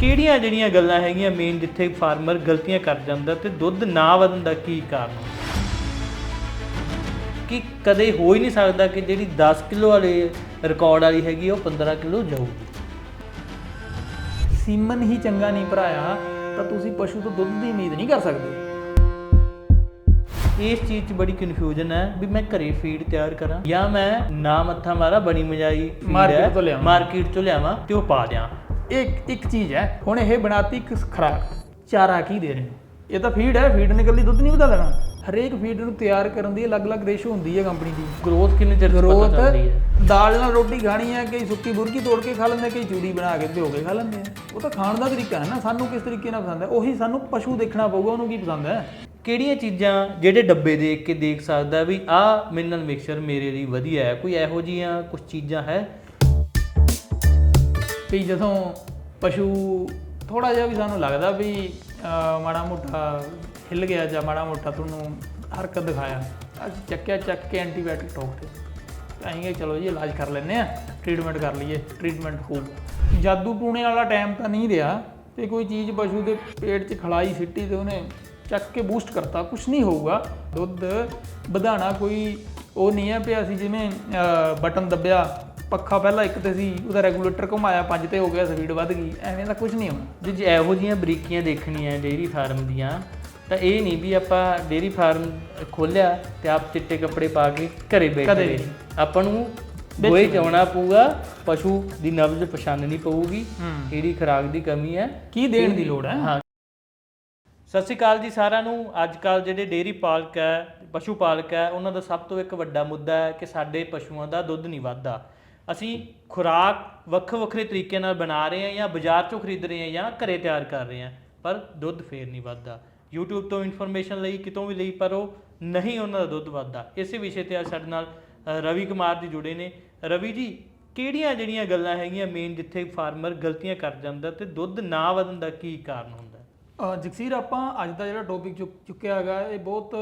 ਕਿਹੜੀਆਂ ਜਿਹੜੀਆਂ ਗੱਲਾਂ ਹੈਗੀਆਂ ਮੇਨ ਜਿੱਥੇ ਫਾਰਮਰ ਗਲਤੀਆਂ ਕਰ ਜਾਂਦਾ ਤੇ ਦੁੱਧ ਨਾ ਵਧਣ ਦਾ ਕੀ ਕਾਰਨ? ਕਿ ਕਦੇ ਹੋ ਹੀ ਨਹੀਂ ਸਕਦਾ ਕਿ ਜਿਹੜੀ 10 ਕਿਲੋ ਵਾਲੇ ਰਿਕਾਰਡ ਵਾਲੀ ਹੈਗੀ ਉਹ 15 ਕਿਲੋ ਜਾਊਗੀ ਸੀਮਨ ਹੀ ਚੰਗਾ ਨਹੀਂ ਭਰਾਇਆ ਤਾਂ ਤੁਸੀਂ ਪਸ਼ੂ ਤੋਂ ਦੁੱਧ ਦੀ ਉਮੀਦ ਨਹੀਂ ਕਰ ਸਕਦੇ ਇਸ ਚੀਜ਼ 'ਚ ਬੜੀ ਕਨਫਿਊਜ਼ਨ ਹੈ ਵੀ ਮੈਂ ਘਰੇ ਫੀਡ ਤਿਆਰ ਕਰਾਂ ਜਾਂ ਮੈਂ ਨਾ ਮੱਥਾ ਮਾਰਾ ਬਣੀ ਮਜਾਈ Market ਤੋਂ ਲਿਆਵਾਂ। ਮਾਰਕੀਟ ਤੋਂ ਲਿਆਵਾਂ ਤੇ ਉਹ ਪਾ ਦਿਆਂ ਇੱਕ ਇੱਕ ਚੀਜ਼ ਹੈ। ਹੁਣ ਇਹ ਬਣਾਤੀ ਇੱਕ ਖਰਾਕ। ਚਾਰਾ ਕੀ ਦੇ ਰਹੇ? ਇਹ ਤਾਂ ਫੀਡ ਹੈ। ਫੀਡ ਨਿਕਲਦੀ ਦੁੱਧ ਨਹੀਂ ਵਧਾ ਦੇਣਾ। ਹਰੇਕ ਫੀਡ ਨੂੰ ਤਿਆਰ ਕਰਨ ਦੀ ਅਲੱਗ-ਅਲੱਗ ਰੇਸ਼ੋ ਹੁੰਦੀ ਹੈ ਕੰਪਨੀ ਦੀ। ਗਰੋਥ ਕਿੰਨੇ ਚਿਰ ਪਤਾ ਚੱਲਦੀ ਹੈ? ਦਾਲ ਨਾਲ ਰੋਟੀ ਖਾਣੀ ਹੈ ਕਈ ਸੁੱਕੀ ਬੁਰਕੀ ਤੋੜ ਕੇ ਖਾ ਲੈਂਦੇ ਕਈ ਚੂਰੀ ਬਣਾ ਕੇ ਭਿਓ ਕੇ ਖਾ ਲੈਂਦੇ ਆ। ਉਹ ਤਾਂ ਖਾਣ ਦਾ ਤਰੀਕਾ ਹੈ ਨਾ। ਸਾਨੂੰ ਕਿਸ ਤਰੀਕੇ ਨਾਲ ਪਸੰਦ ਹੈ? ਉਹੀ ਸਾਨੂੰ ਪਸ਼ੂ ਦੇਖਣਾ ਪਊਗਾ ਉਹਨੂੰ ਕੀ ਪਸੰਦ ਹੈ? ਕਿਹੜੀਆਂ ਚੀਜ਼ਾਂ ਜਿਹੜੇ ਡੱਬੇ ਦੇਖ ਕੇ ਦੇਖ ਸਕਦਾ ਵੀ ਆਹ ਮਿਨਰਲ ਮਿਕਸਚਰ ਮੇਰੇ ਲਈ ਵਧੀਆ ਹੈ। ਕੋਈ ਇਹੋ ਜੀਆਂ ਕੁਝ ਚੀਜ਼ਾਂ ਹੈ? ਵੀ ਜਦੋਂ ਪਸ਼ੂ ਥੋੜਾ ਜਿਹਾ ਵੀ ਸਾਨੂੰ ਲੱਗਦਾ ਵੀ ਮਾੜਾ ਮੋਟਾ ਹਿੱਲ ਗਿਆ ਜਾਂ ਮਾੜਾ ਮੋਟਾ ਤੁਹਾਨੂੰ ਹਰਕਤ ਦਿਖਾਇਆ ਅਸੀਂ ਚੱਕਿਆ, ਚੱਕ ਕੇ ਐਂਟੀਬਾਇਓਟਿਕ ਠੋਕ ਤੇ। ਚਲੋ ਜੀ, ਇਲਾਜ ਕਰ ਲੈਂਦੇ ਆ ਟ੍ਰੀਟਮੈਂਟ ਕਰ ਲਈਏ ਟ੍ਰੀਟਮੈਂਟ ਹੋਊਗਾ ਜਾਦੂ ਟੂਣੇ ਵਾਲਾ ਟਾਈਮ ਤਾਂ ਨਹੀਂ ਰਿਹਾ ਤੇ ਕੋਈ ਚੀਜ਼ ਪਸ਼ੂ ਦੇ ਪੇਟ 'ਚ ਖਲਾਈ ਸਿੱਟੀ ਤੇ ਉਹਨੇ ਚੱਕ ਕੇ ਬੂਸਟ ਕਰਤਾ ਕੁਝ ਨਹੀਂ ਹੋਊਗਾ। ਦੁੱਧ ਵਧਾਣਾ ਕੋਈ ਉਹ ਨਹੀਂ ਹੈ ਪਿਆ, ਅਸੀਂ ਜਿਵੇਂ ਬਟਨ ਦੱਬਿਆ ਪੱਖਾ ਪਹਿਲਾਂ ਇੱਕ ਤੇ ਸੀ ਉਹਦਾ ਰੈਗੂਲੇਟਰ ਘੁਮਾਇਆ ਪੰਜ ਤੇ ਹੋ ਗਿਆ ਸਪੀਡ ਵੱਧ ਗਈ। ਐਵੇਂ ਦਾ ਕੁਝ ਨਹੀਂ ਹੋਣਾ। ਜੇ ਜੇ ਇਹੋ ਜੀਆਂ ਬਰੀਕੀਆਂ ਦੇਖਣੀਆਂ ਡੇਅਰੀ ਫਾਰਮ ਦੀਆਂ ਤਾਂ ਇਹ ਨਹੀਂ ਵੀ ਆਪਾਂ ਡੇਅਰੀ ਫਾਰਮ ਖੋਲਿਆ ਤੇ ਆਪ ਚਿੱਟੇ ਕੱਪੜੇ ਪਾ ਕੇ ਘਰੇ ਬੈਠ। ਆਪਾਂ ਨੂੰ ਗੋਏ ਚਾਉਣਾ ਪਊਗਾ ਪਸ਼ੂ ਦੀ ਨਬਜ਼ ਪਛਾਣਨੀ ਪਊਗੀ। ਕਿਹੜੀ ਖੁਰਾਕ ਦੀ ਕਮੀ ਹੈ ਕੀ ਦੇਣ ਦੀ ਲੋੜ ਹੈ? ਹਾਂ। ਸਤਿ ਸ਼੍ਰੀ ਅਕਾਲ ਜੀ ਸਾਰਿਆਂ ਨੂੰ। ਅੱਜ ਕੱਲ ਜਿਹੜੇ ਡੇਅਰੀ ਪਾਲਕ ਹੈ ਪਸ਼ੂ ਪਾਲਕ ਹੈ ਉਹਨਾਂ ਦਾ ਸਭ ਤੋਂ ਇੱਕ ਵੱਡਾ ਮੁੱਦਾ ਹੈ ਕਿ ਸਾਡੇ ਪਸ਼ੂਆਂ ਦਾ ਦੁੱਧ ਨਹੀਂ ਵੱਧਦਾ। ਅਸੀਂ ਖੁਰਾਕ ਵੱਖ ਵੱਖਰੇ ਤਰੀਕੇ ਨਾਲ ਬਣਾ ਰਹੇ ਹਾਂ ਜਾਂ ਬਾਜ਼ਾਰ ਚੋਂ ਖਰੀਦ ਰਹੇ ਹਾਂ ਜਾਂ ਘਰੇ ਤਿਆਰ ਕਰ ਰਹੇ ਹਾਂ, ਪਰ ਦੁੱਧ ਫੇਰ ਨਹੀਂ ਵੱਧਦਾ। YouTube ਤੋਂ ਇਨਫੋਰਮੇਸ਼ਨ ਲਈ, ਕਿਤੋਂ ਵੀ ਲਈ, ਪਰ ਉਹ ਨਹੀਂ ਉਹਨਾਂ ਦਾ ਦੁੱਧ ਵੱਧਦਾ। ਇਸੇ ਵਿਸ਼ੇ ਤੇ ਅੱਜ ਸਾਡੇ ਨਾਲ ਰਵੀ ਕੁਮਾਰ ਜੀ ਜੁੜੇ ਨੇ। ਰਵੀ ਜੀ, ਕਿਹੜੀਆਂ ਜਿਹੜੀਆਂ ਗੱਲਾਂ ਹੈਗੀਆਂ ਮੇਨ ਜਿੱਥੇ ਫਾਰਮਰ ਗਲਤੀਆਂ ਕਰ ਜਾਂਦਾ ਤੇ ਦੁੱਧ ਨਾ ਵਧਣ ਦਾ ਕੀ ਕਾਰਨ ਹੁੰਦਾ? ਜਗਸੀਰ, ਆਪਾਂ ਅੱਜ ਦਾ ਜਿਹੜਾ ਟੌਪਿਕ ਚੁੱਕਿਆ ਹੈਗਾ, ਇਹ ਬਹੁਤ